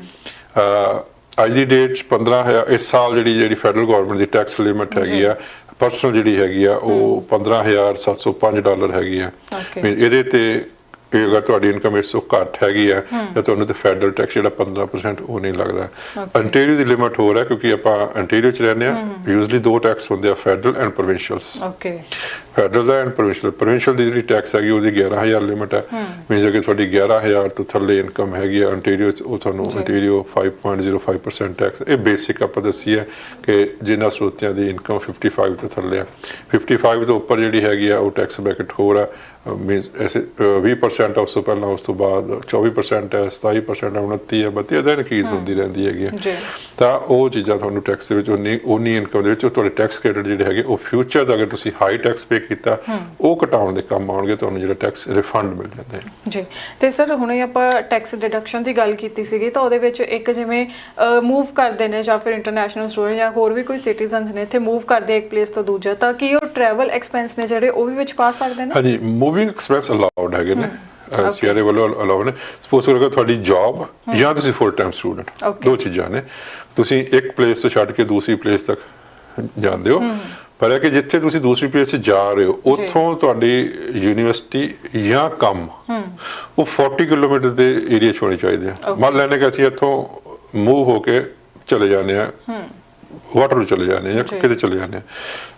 ਅੱਜ ਦੀ ਡੇਟ 'ਚ 15000 ਇਸ ਸਾਲ ਜਿਹੜੀ ਜਿਹੜੀ ਫੈਡਰਲ ਗਵਰਨਮੈਂਟ ਦੀ ਟੈਕਸ ਲਿਮਿਟ ਹੈਗੀ ਆ ਪਰਸਨਲ ਜਿਹੜੀ ਹੈਗੀ ਆ ਉਹ 15705 ਡਾਲਰ ਹੈਗੀ ਆ। ਇਹਦੇ ਤੇ ਇਹ ਅਗਰ ਤੁਹਾਡੀ ਇਨਕਮ ਇਸ ਤੋਂ ਘੱਟ ਹੈਗੀ ਆ ਤਾਂ ਤੁਹਾਨੂੰ ਤੇ ਫੈਡਰਲ ਟੈਕਸ ਜਿਹੜਾ 15% ਉਹ ਨਹੀਂ ਲੱਗਦਾ। ਅੰਟੇਰੀਓ ਦੀ ਲਿਮਿਟ ਹੋਰ ਹੈ ਕਿਉਂਕਿ ਆਪਾਂ ਅੰਟੇਰੀਓ ਚ ਰਹਿੰਦੇ ਆ ਯੂਜ਼ਲੀ ਦੋ ਟੈਕਸ ਹੁੰਦੇ ਆ federal and provincials okay federal the and provincial provincial ਦੀ ਜਿਹੜੀ ਟੈਕਸ ਹੈਗੀ ਉਹਦੀ 11000 ਲਿਮਿਟ ਹੈ। ਮੀਨਸ ਕਿ ਤੁਹਾਡੀ 11000 ਤੋਂ ਥੱਲੇ ਇਨਕਮ ਹੈਗੀ ਆ ਅੰਟੇਰੀਓ ਚ ਉਹ ਤੁਹਾਨੂੰ ਅੰਟੇਰੀਓ 5.05% ਟੈਕਸ ਇਹ ਬੇਸਿਕ ਆਪਾਂ ਦੱਸੀ ਹੈ ਕਿ ਜਿਨ੍ਹਾਂ ਸਰੋਤਿਆਂ ਦੀ ਇਨਕਮ 55 ਤੋਂ ਥੱਲੇ ਆ। 55 ਤੋਂ ਉੱਪਰ ਜਿਹੜੀ ਹੈਗੀ ਆ ਉਹ ਟੈਕਸ ਬ੍ਰੈਕਟ ਹੋਰ ਆ। ਮੀਨਸ ਐਸੇ ਅਹ, 20% ਆ ਉਸ ਤੋਂ ਪਹਿਲਾਂ ਉਸ ਤੋਂ ਬਾਅਦ 24% ਹੈ 27% ਹੈ 29 ਹੈ 32 ਇਹਦਾ ਇਨਕਰੀਜ਼ ਹੁੰਦੀ ਰਹਿੰਦੀ ਹੈਗੀ। ਜੀ। ਤਾਂ ਉਹ ਚੀਜ਼ਾਂ ਤੁਹਾਨੂੰ ਟੈਕਸ ਦੇ ਵਿੱਚ ਉਨੀ ਉਨੀ ਇਨਕਮ ਦੇ ਵਿੱਚ ਤੁਹਾਡੇ ਟੈਕਸ ਕ੍ਰੈਡਿਟ ਜਿਹੜੇ ਹੈਗੇ ਉਹ ਫਿਊਚਰ ਦਾ ਅਗਰ ਤੁਸੀਂ ਹਾਈ ਟੈਕਸ ਪੇ ਕੀਤਾ ਉਹ ਘਟਾਉਣ ਦੇ ਕੰਮ ਆਉਣਗੇ ਤੁਹਾਨੂੰ ਜਿਹੜਾ ਟੈਕਸ ਰਿਫੰਡ ਮਿਲ ਜਾਂਦਾ ਹੈ ਜੀ। ਤੇ ਸਰ ਹੁਣੇ ਆਪਾਂ ਟੈਕਸ ਡਿਡਕਸ਼ਨ ਦੀ ਗੱਲ ਕੀਤੀ ਸੀਗੀ ਤਾਂ ਉਹਦੇ ਵਿੱਚ ਇੱਕ ਜਿਵੇਂ ਮੂਵ ਕਰਦੇ ਨੇ ਜਾਂ ਫਿਰ ਇੰਟਰਨੈਸ਼ਨਲ ਸਟੂਡੈਂਟ ਜਾਂ ਹੋਰ ਵੀ ਕੋਈ ਸਿਟੀਜ਼ਨਸ ਨੇ ਇੱਥੇ ਮੂਵ ਕਰਦੇ ਇੱਕ ਪਲੇਸ ਤੋਂ ਦੂਜਾ ਤਾਂ ਕੀ ਉਹ ਟਰੈਵਲ ਐਕਸਪੈਂਸ ਨੇ ਜਿਹੜੇ ਉਹ ਵੀ ਵਿੱਚ ਪਾ ਸਕਦੇ ਨੇ? ਹਾਂਜੀ ਮੂਵਿੰਗ ਐਕਸਪ੍ਰੈਸ ਅਲਾਉਡ ਹੈਗੇ ਨੇ ਸੀਆਰਏ ਵੱਲੋਂ ਅਲਾਉਡ ਨੇ। ਸਪੋਜ਼ ਕਰੋ ਤੁਹਾਡੀ ਜੌਬ ਜਾਂ ਤੁਸੀਂ ਫੁੱਲ ਟਾਈਮ ਸਟੂਡੈਂਟ. ਦੋ ਚੀਜ਼ਾਂ ਨੇ। ਤੁਸੀਂ ਇੱਕ ਪਲੇਸ ਤੋਂ ਛੱਡ ਕੇ ਦੂਸਰੀ ਪਲੇਸ ਤੱਕ ਜਾਂਦੇ ਹੋ। ਪਰ ਇਹ ਕਿ ਜਿੱਥੇ ਤੁਸੀਂ ਦੂਸਰੀ ਪਲੇਸ 'ਚ ਜਾ ਰਹੇ ਹੋ ਉੱਥੋਂ ਤੁਹਾਡੀ ਯੂਨੀਵਰਸਿਟੀ ਜਾਂ ਕੰਮ ਉਹ 40 ਕਿਲੋਮੀਟਰ ਦੇ ਏਰੀਆ 'ਚ ਹੋਣੀ ਚਾਹੀਦੀ ਹੈ ਮੰਨ ਲੈਣੇ ਕਿ ਅਸੀਂ ਇੱਥੋਂ ਮੂਵ ਹੋ ਕੇ ਚਲੇ ਜਾਂਦੇ ਆ। ਵਾਟਰ ਨੂੰ ਚਲੇ ਜਾਂਦੇ ਆ ਜਾਂ। ਕਿਤੇ ਚਲੇ ਜਾਂਦੇ ਆ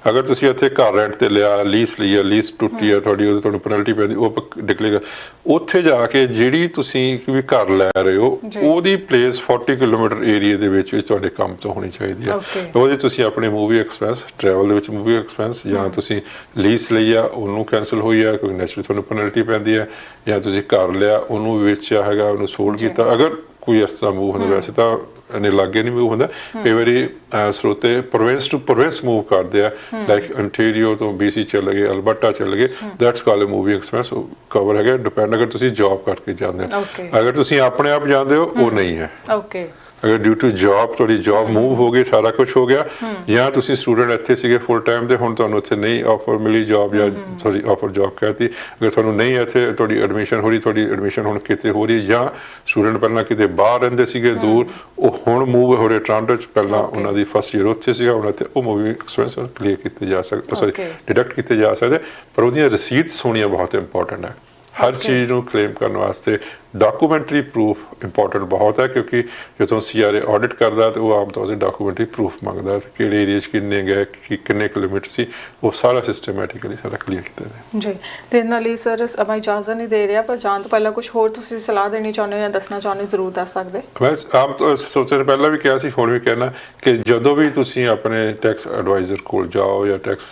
ਅਗਰ ਤੁਸੀਂ ਇੱਥੇ ਘਰ ਰੈਂਟ ਤੇ ਲਿਆ ਲੀਸ ਲਈ ਆ ਲੀਸ ਟੁੱਟੀ ਆ ਤੁਹਾਡੀ ਉਹਦੇ ਤੁਹਾਨੂੰ ਪੈਨਲਟੀ ਪੈਂਦੀ ਉਹ ਡਿਕਲੇਅਰ ਉੱਥੇ ਜਾ ਕੇ ਜਿਹੜੀ ਤੁਸੀਂ ਕੋਈ ਘਰ ਲੈ ਰਹੇ ਹੋ। ਉਹਦੀ ਪਲੇਸ 40 ਕਿਲੋਮੀਟਰ ਏਰੀਆ ਦੇ ਵਿੱਚ ਵਿੱਚ ਤੁਹਾਡੇ ਕੰਮ ਤੋਂ ਹੋਣੀ ਚਾਹੀਦੀ Okay. ਉਹਦੇ ਤੁਸੀਂ ਆਪਣੇ ਮੂਵੀ ਐਕਸਪੈਂਸ ਟਰੈਵਲ ਦੇ ਵਿੱਚ ਮੂਵੀ ਐਕਸਪੈਂਸ ਜਾਂ ਤੁਸੀਂ ਲੀਸ ਲਈ ਆ ਉਹਨੂੰ ਕੈਨਸਲ ਹੋਈ ਆ ਕੋਈ ਨੈਚੁਰਲੀ ਤੁਹਾਨੂੰ ਪੈਨਲਟੀ ਪੈਂਦੀ ਹੈ ਜਾਂ ਤੁਸੀਂ ਘਰ ਲਿਆ ਉਹਨੂੰ ਵੇਚਿਆ ਹੈਗਾ ਉਹਨੂੰ ਸੋਲਡ। ਕੀਤਾ ਅਗਰ ਕੋਈ ਇਸ ਤਰ੍ਹਾਂ ਮੂਵ ਹੁੰਦਾ ਵੈਸੇ ਤਾਂ ਇਹਨੇ ਲਾਗੇ ਨਹੀਂ ਮੂਵ ਹੁੰਦਾ। ਕਈ ਵਾਰੀ ਸਰੋਤੇ ਪ੍ਰੋਵਿੰਸ ਟੂ ਪ੍ਰੋਵਿੰਸ ਮੂਵ ਕਰਦੇ ਆ। ਲਾਈਕ ਅੰਟੇਰੀਓ ਤੋਂ BC ਚੱਲ ਗਏ ਅਲਬਰਟਾ ਚੱਲ ਗਏ। That's call a moving expense cover ਹੈਗਾ। ਡਿਪੈਂਡ ਅਗਰ ਤੁਸੀਂ ਜੌਬ ਕਰਕੇ ਜਾਂਦੇ ਹੋ. ਅਗਰ ਤੁਸੀਂ ਆਪਣੇ ਆਪ ਜਾਂਦੇ ਹੋ ਉਹ ਨਹੀਂ ਹੈ। ਓਕੇ ਅਗਰ ਡਿਊ ਟੂ ਜੌਬ ਤੁਹਾਡੀ ਜੌਬ ਮੂਵ ਹੋ ਗਈ ਸਾਰਾ ਕੁਝ ਹੋ ਗਿਆ ਜਾਂ ਤੁਸੀਂ ਸਟੂਡੈਂਟ ਇੱਥੇ ਸੀਗੇ ਫੁੱਲ ਟਾਈਮ ਤੇ ਹੁਣ ਤੁਹਾਨੂੰ ਇੱਥੇ ਨਹੀਂ ਆਫਰ ਮਿਲੀ ਜੌਬ ਜਾਂ ਸੌਰੀ ਆਫਰ ਜੌਬ ਕਹਤੀ। ਅਗਰ ਤੁਹਾਨੂੰ ਨਹੀਂ ਇੱਥੇ ਤੁਹਾਡੀ ਐਡਮਿਸ਼ਨ ਹੋ ਰਹੀ ਤੁਹਾਡੀ ਐਡਮਿਸ਼ਨ ਹੁਣ ਕਿਤੇ ਹੋ ਰਹੀ ਜਾਂ ਸਟੂਡੈਂਟ ਪਹਿਲਾਂ ਕਿਤੇ ਬਾਹਰ ਰਹਿੰਦੇ ਸੀਗੇ ਦੂਰ ਉਹ ਹੁਣ ਮੂਵ ਹੋ ਰਹੇ ਟ੍ਰਾਂਟੋ ਚ ਪਹਿਲਾਂ ਉਹਨਾਂ ਦੀ ਫਸਟ ਈਅਰ ਉੱਥੇ ਸੀਗਾ ਉਹਨਾਂ ਤੇ ਉਹ ਮੂਵੀ ਐਕਸਪੈਂਸ ਕਲੀਅਰ ਕੀਤੇ ਜਾ ਸਕਦੇ ਸੌਰੀ. ਡਿਡਕਟ ਕੀਤੇ ਜਾ ਸਕਦੇ ਪਰ ਉਹਦੀਆਂ ਰਸੀਦਸ ਹੋਣੀਆਂ ਬਹੁਤ ਇੰਪੋਰਟੈਂਟ ਹੈ ਹਰ. ਚੀਜ਼ ਨੂੰ ਕਲੇਮ ਕਰਨ ਵਾਸਤੇ ਡਾਕੂਮੈਂਟਰੀ ਪ੍ਰੂਫ ਇੰਪੋਰਟੈਂਟ ਬਹੁਤ ਹੈ ਕਿਉਂਕਿ ਜਦੋਂ ਸੀਆਰਏ ਆਡਿਟ ਕਰਦਾ ਤੇ ਉਹ ਆਮ ਤੌਰ ਤੇ ਡਾਕੂਮੈਂਟਰੀ ਪ੍ਰੂਫ ਮੰਗਦਾ ਤੇ ਕਿਹੜੇ ਏਰੀਆ 'ਚ ਕਿੰਨੇ ਗਏ ਕਿ ਕਿੰਨੇ ਕਿਲੋਮੀਟਰ ਸੀ ਉਹ ਸਾਰਾ ਸਿਸਟਮੈਟਿਕਲੀ ਸਾਰਾ ਕਲੀਅਰ ਕੀਤਾ ਜਾਏ ਜੀ ਤੇ ਨਾਲ ਹੀ ਸਰ ਸਮਾਂ ਇਜਾਜ਼ਤ ਨਹੀਂ ਦੇ ਰਿਹਾ ਪਰ ਜਾਣ ਤੋਂ ਪਹਿਲਾਂ ਕੁਝ ਹੋਰ ਤੁਸੀਂ ਸਲਾਹ ਦੇਣੀ ਚਾਹੁੰਦੇ ਹੋ ਜਾਂ ਦੱਸਣਾ ਚਾਹੁੰਦੇ ਹੋ ਜ਼ਰੂਰ ਦੱਸ ਸਕਦੇ ਮੈਂ ਆਮ ਤੌਰ ਸੋਚਣ ਪਹਿਲਾਂ ਵੀ ਕਿਹਾ ਸੀ ਹੁਣ ਵੀ ਕਹਿਣਾ ਕਿ ਜਦੋਂ ਵੀ ਤੁਸੀਂ ਆਪਣੇ ਟੈਕਸ ਐਡਵਾਈਜ਼ਰ ਕੋਲ ਜਾਓ ਜਾਂ ਟੈਕਸ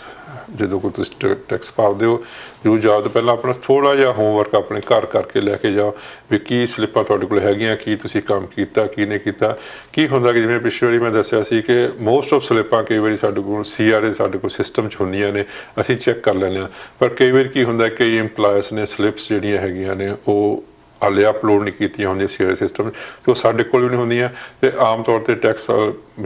ਜਦੋਂ ਕੋਈ ਤੁਸੀਂ ਟੈਕਸ ਭਰਦੇ ਹੋ, ਜਰੂਰ ਜਾਓ। ਤੋਂ ਪਹਿਲਾਂ ਆਪਣਾ ਥੋੜਾ ਜਿਹਾ ਹੋਮਵਰਕ ਆਪਣੇ ਘਰ ਕਰਕੇ ਲੈ ਕੇ ਜਾਓ ਵੀ ਕੀ ਸਲਿੱਪਾਂ ਤੁਹਾਡੇ ਕੋਲ ਹੈਗੀਆਂ, ਕੀ ਤੁਸੀਂ ਕੰਮ ਕੀਤਾ, ਕੀ ਨਹੀਂ ਕੀਤਾ। ਕੀ ਹੁੰਦਾ ਕਿ ਜਿਵੇਂ ਪਿਛਲੀ ਵਾਰੀ ਮੈਂ ਦੱਸਿਆ ਸੀ ਕਿ ਮੋਸਟ ਆਫ ਸਲਿੱਪਾਂ ਕਈ ਵਾਰੀ ਸਾਡੇ ਕੋਲ ਸੀਆਰਏ ਸਾਡੇ ਕੋਲ ਸਿਸਟਮ 'ਚ ਹੁੰਦੀਆਂ ਨੇ, ਅਸੀਂ ਚੈੱਕ ਕਰ ਲੈਂਦੇ ਹਾਂ। ਪਰ ਕਈ ਵਾਰੀ ਕੀ ਹੁੰਦਾ, ਕਈ EMPLOYERS ਨੇ ਸਲਿੱਪਸ ਜਿਹੜੀਆਂ ਹੈਗੀਆਂ ਨੇ, ਉਹ ਹਾਲੇ ਅਪਲੋਡ ਨਹੀਂ ਕੀਤੀਆਂ ਹੁੰਦੀਆਂ ਸੀਆਰਏ ਸਿਸਟਮ ਤੇ ਉਹ ਸਾਡੇ ਕੋਲ ਵੀ ਨਹੀਂ ਹੁੰਦੀਆਂ। ਤੇ ਆਮ ਤੌਰ ਤੇ ਟੈਕਸ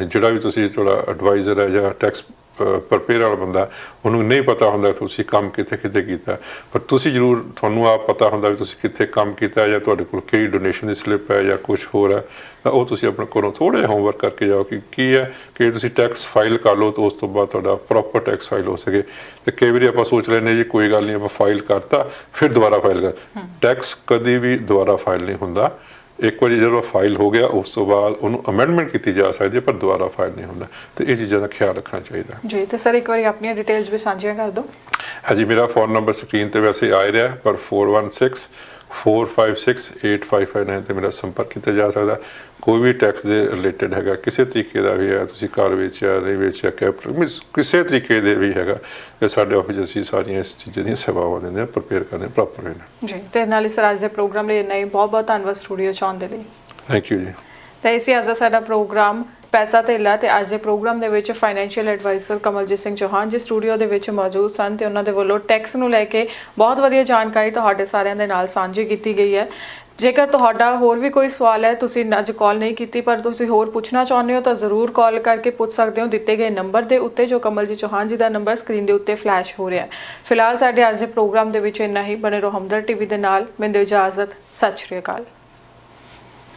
ਜਿਹੜਾ ਵੀ ਤੁਸੀਂ ਤੁਹਾਡਾ ਐਡਵਾਈਜ਼ਰ ਹੈ ਜਾਂ ਟੈਕਸ ਪ੍ਰਪੇਅਰ ਵਾਲਾ ਬੰਦਾ ਉਹਨੂੰ ਨਹੀਂ ਪਤਾ ਹੁੰਦਾ ਤੁਸੀਂ ਕੰਮ ਕਿੱਥੇ ਕਿੱਥੇ ਕੀਤਾ। ਪਰ ਤੁਸੀਂ ਜਰੂਰ ਤੁਹਾਨੂੰ ਆਪ ਪਤਾ ਹੁੰਦਾ ਵੀ ਤੁਸੀਂ ਕਿੱਥੇ ਕੰਮ ਕੀਤਾ ਜਾਂ ਤੁਹਾਡੇ ਕੋਲ ਕਿਹੜੀ ਡੋਨੇਸ਼ਨ ਦੀ ਸਲਿੱਪ ਹੈ ਜਾਂ ਕੁਝ ਹੋਰ ਹੈ। ਤਾਂ ਉਹ ਤੁਸੀਂ ਆਪਣੇ ਕੋਲੋਂ ਥੋੜਾ ਜਿਹਾ ਹੋਮਵਰਕ ਕਰਕੇ ਜਾਓ ਕਿ ਕੀ ਹੈ ਕਿ ਤੁਸੀਂ ਟੈਕਸ ਫਾਈਲ ਕਰ ਲਓ ਤਾਂ ਉਸ ਤੋਂ ਬਾਅਦ ਤੁਹਾਡਾ ਪ੍ਰੋਪਰ ਟੈਕਸ ਫਾਈਲ ਹੋ ਸਕੇ। ਤੇ ਕਈ ਵਾਰੀ ਆਪਾਂ ਸੋਚ ਲੈਂਦੇ ਜੀ ਕੋਈ ਗੱਲ ਨਹੀਂ ਆਪਾਂ ਫਾਈਲ ਕਰਤਾ ਫਿਰ ਦੁਬਾਰਾ ਫਾਈਲ ਕਰ। ਟੈਕਸ ਕਦੀ ਵੀ ਦੁਬਾਰਾ ਫਾਈਲ ਨਹੀਂ ਹੁੰਦਾ। ਇੱਕ ਵਾਰੀ ਜਦੋਂ ਫਾਈਲ ਹੋ ਗਿਆ ਉਸ ਤੋਂ ਬਾਅਦ ਉਹਨੂੰ ਅਮੈਂਡਮੈਂਟ ਕੀਤੀ ਜਾ ਸਕਦੀ ਹੈ ਪਰ ਦੁਬਾਰਾ ਫਾਈਲ ਨਹੀਂ ਹੁੰਦਾ। ਤੇ ਇਹ ਚੀਜ਼ਾਂ ਦਾ ਖਿਆਲ ਰੱਖਣਾ ਚਾਹੀਦਾ। ਜੀ ਤੇ ਸਰ ਇੱਕ ਵਾਰੀ ਆਪਣੀਆਂ ਡਿਟੇਲਸ ਵੀ ਸਾਂਝੀਆਂ ਕਰ ਦਿਓ। ਹਾਂਜੀ ਮੇਰਾ ਫੋਨ ਨੰਬਰ ਸਕਰੀਨ ਤੇ ਵੈਸੇ ਆ ਰਿਹਾ ਪਰ 416 4568559 ਤੇ ਮੇਰਾ ਸੰਪਰਕ ਕੀਤਾ ਜਾ ਸਕਦਾ ਕੋਈ ਵੀ ਟੈਕਸ ਦੇ ਰਿਲੇਟਡ ਹੈਗਾ ਕਿਸੇ ਤਰੀਕੇ ਦਾ ਵੀ ਹੈ ਤੁਸੀਂ ਘਰ ਵੇਚਿਆ ਨਹੀਂ ਵੇਚਿਆ ਕੈਪੀਟਲ ਮੀਨਸ ਕਿਸੇ ਤਰੀਕੇ ਦੇ ਵੀ ਹੈਗਾ ਤੇ ਸਾਡੇ ਆਫਿਸ ਅਸੀਂ ਸਾਰੀਆਂ ਇਸ ਚੀਜ਼ਾਂ ਦੀਆਂ ਸੇਵਾਵਾਂ ਦਿੰਦੇ ਹਾਂ ਪ੍ਰਪੇਅਰ ਕਰਦੇ ਪ੍ਰੋਪਰ ਵੇ ਨਾਲ। ਜੀ ਤੇ ਨਾਲ ਹੀ ਸਰ ਅੱਜ ਦੇ ਪ੍ਰੋਗਰਾਮ ਲਈ ਇੰਨਾ ਹੀ। ਬਹੁਤ ਬਹੁਤ ਧੰਨਵਾਦ ਸਟੂਡੀਓ ਚ ਆਉਣ ਦੇ ਲਈ। ਥੈਂਕ ਯੂ ਜੀ। ਤੇ ਇਸੇ ਅੱਜ ਸਾਡਾ ਪ੍ਰੋਗਰਾਮ ਪੈਸਾ ਧੇਲਾ ਤੇ ਅੱਜ ਦੇ ਪ੍ਰੋਗਰਾਮ ਦੇ ਵਿੱਚ financial adviser Kamaljeet Singh Chauhan ji studio ਦੇ ਵਿੱਚ ਮੌਜੂਦ ਸਨ ਤੇ ਉਹਨਾਂ ਦੇ ਵੱਲੋਂ ਟੈਕਸ ਨੂੰ ਲੈ ਕੇ ਬਹੁਤ ਵਧੀਆ ਜਾਣਕਾਰੀ ਤੁਹਾਡੇ ਸਾਰਿਆਂ ਦੇ ਨਾਲ ਸਾਂਝੀ ਕੀਤੀ ਗਈ ਹੈ। ਜੇਕਰ ਤੁਹਾਡਾ ਹੋਰ ਵੀ ਕੋਈ ਸਵਾਲ ਹੈ, ਤੁਸੀਂ ਅੱਜ ਕਾਲ ਨਹੀਂ ਕੀਤੀ, ਪਰ ਤੁਸੀਂ ਹੋਰ ਪੁੱਛਣਾ ਚਾਹੁੰਦੇ ਹੋ ਤਾਂ ਜ਼ਰੂਰ ਕਾਲ ਕਰਕੇ ਪੁੱਛ ਸਕਦੇ ਹੋ। ਦਿੱਤੇ ਗਏ ਨੰਬਰ ਦੇ ਉੱਤੇ ਜੋ ਕਮਲਜੀਤ ਚੌਹਾਨ ਜੀ ਦਾ ਨੰਬਰ ਸਕਰੀਨ ਦੇ ਉੱਤੇ ਫਲੈਸ਼ ਹੋ ਰਿਹਾ ਹੈ। ਫਿਲਹਾਲ ਸਾਡੇ ਅੱਜ ਦੇ ਪ੍ਰੋਗਰਾਮ ਦੇ ਵਿੱਚ ਇੰਨਾ ਹੀ। ਬਣੇ ਰਹੋ ਹਮਦਰ ਟੀਵੀ ਦੇ ਨਾਲ। ਮੈਨੂੰ ਇਜਾਜ਼ਤ। ਸਤਿ ਸ਼੍ਰੀ ਅਕਾਲ।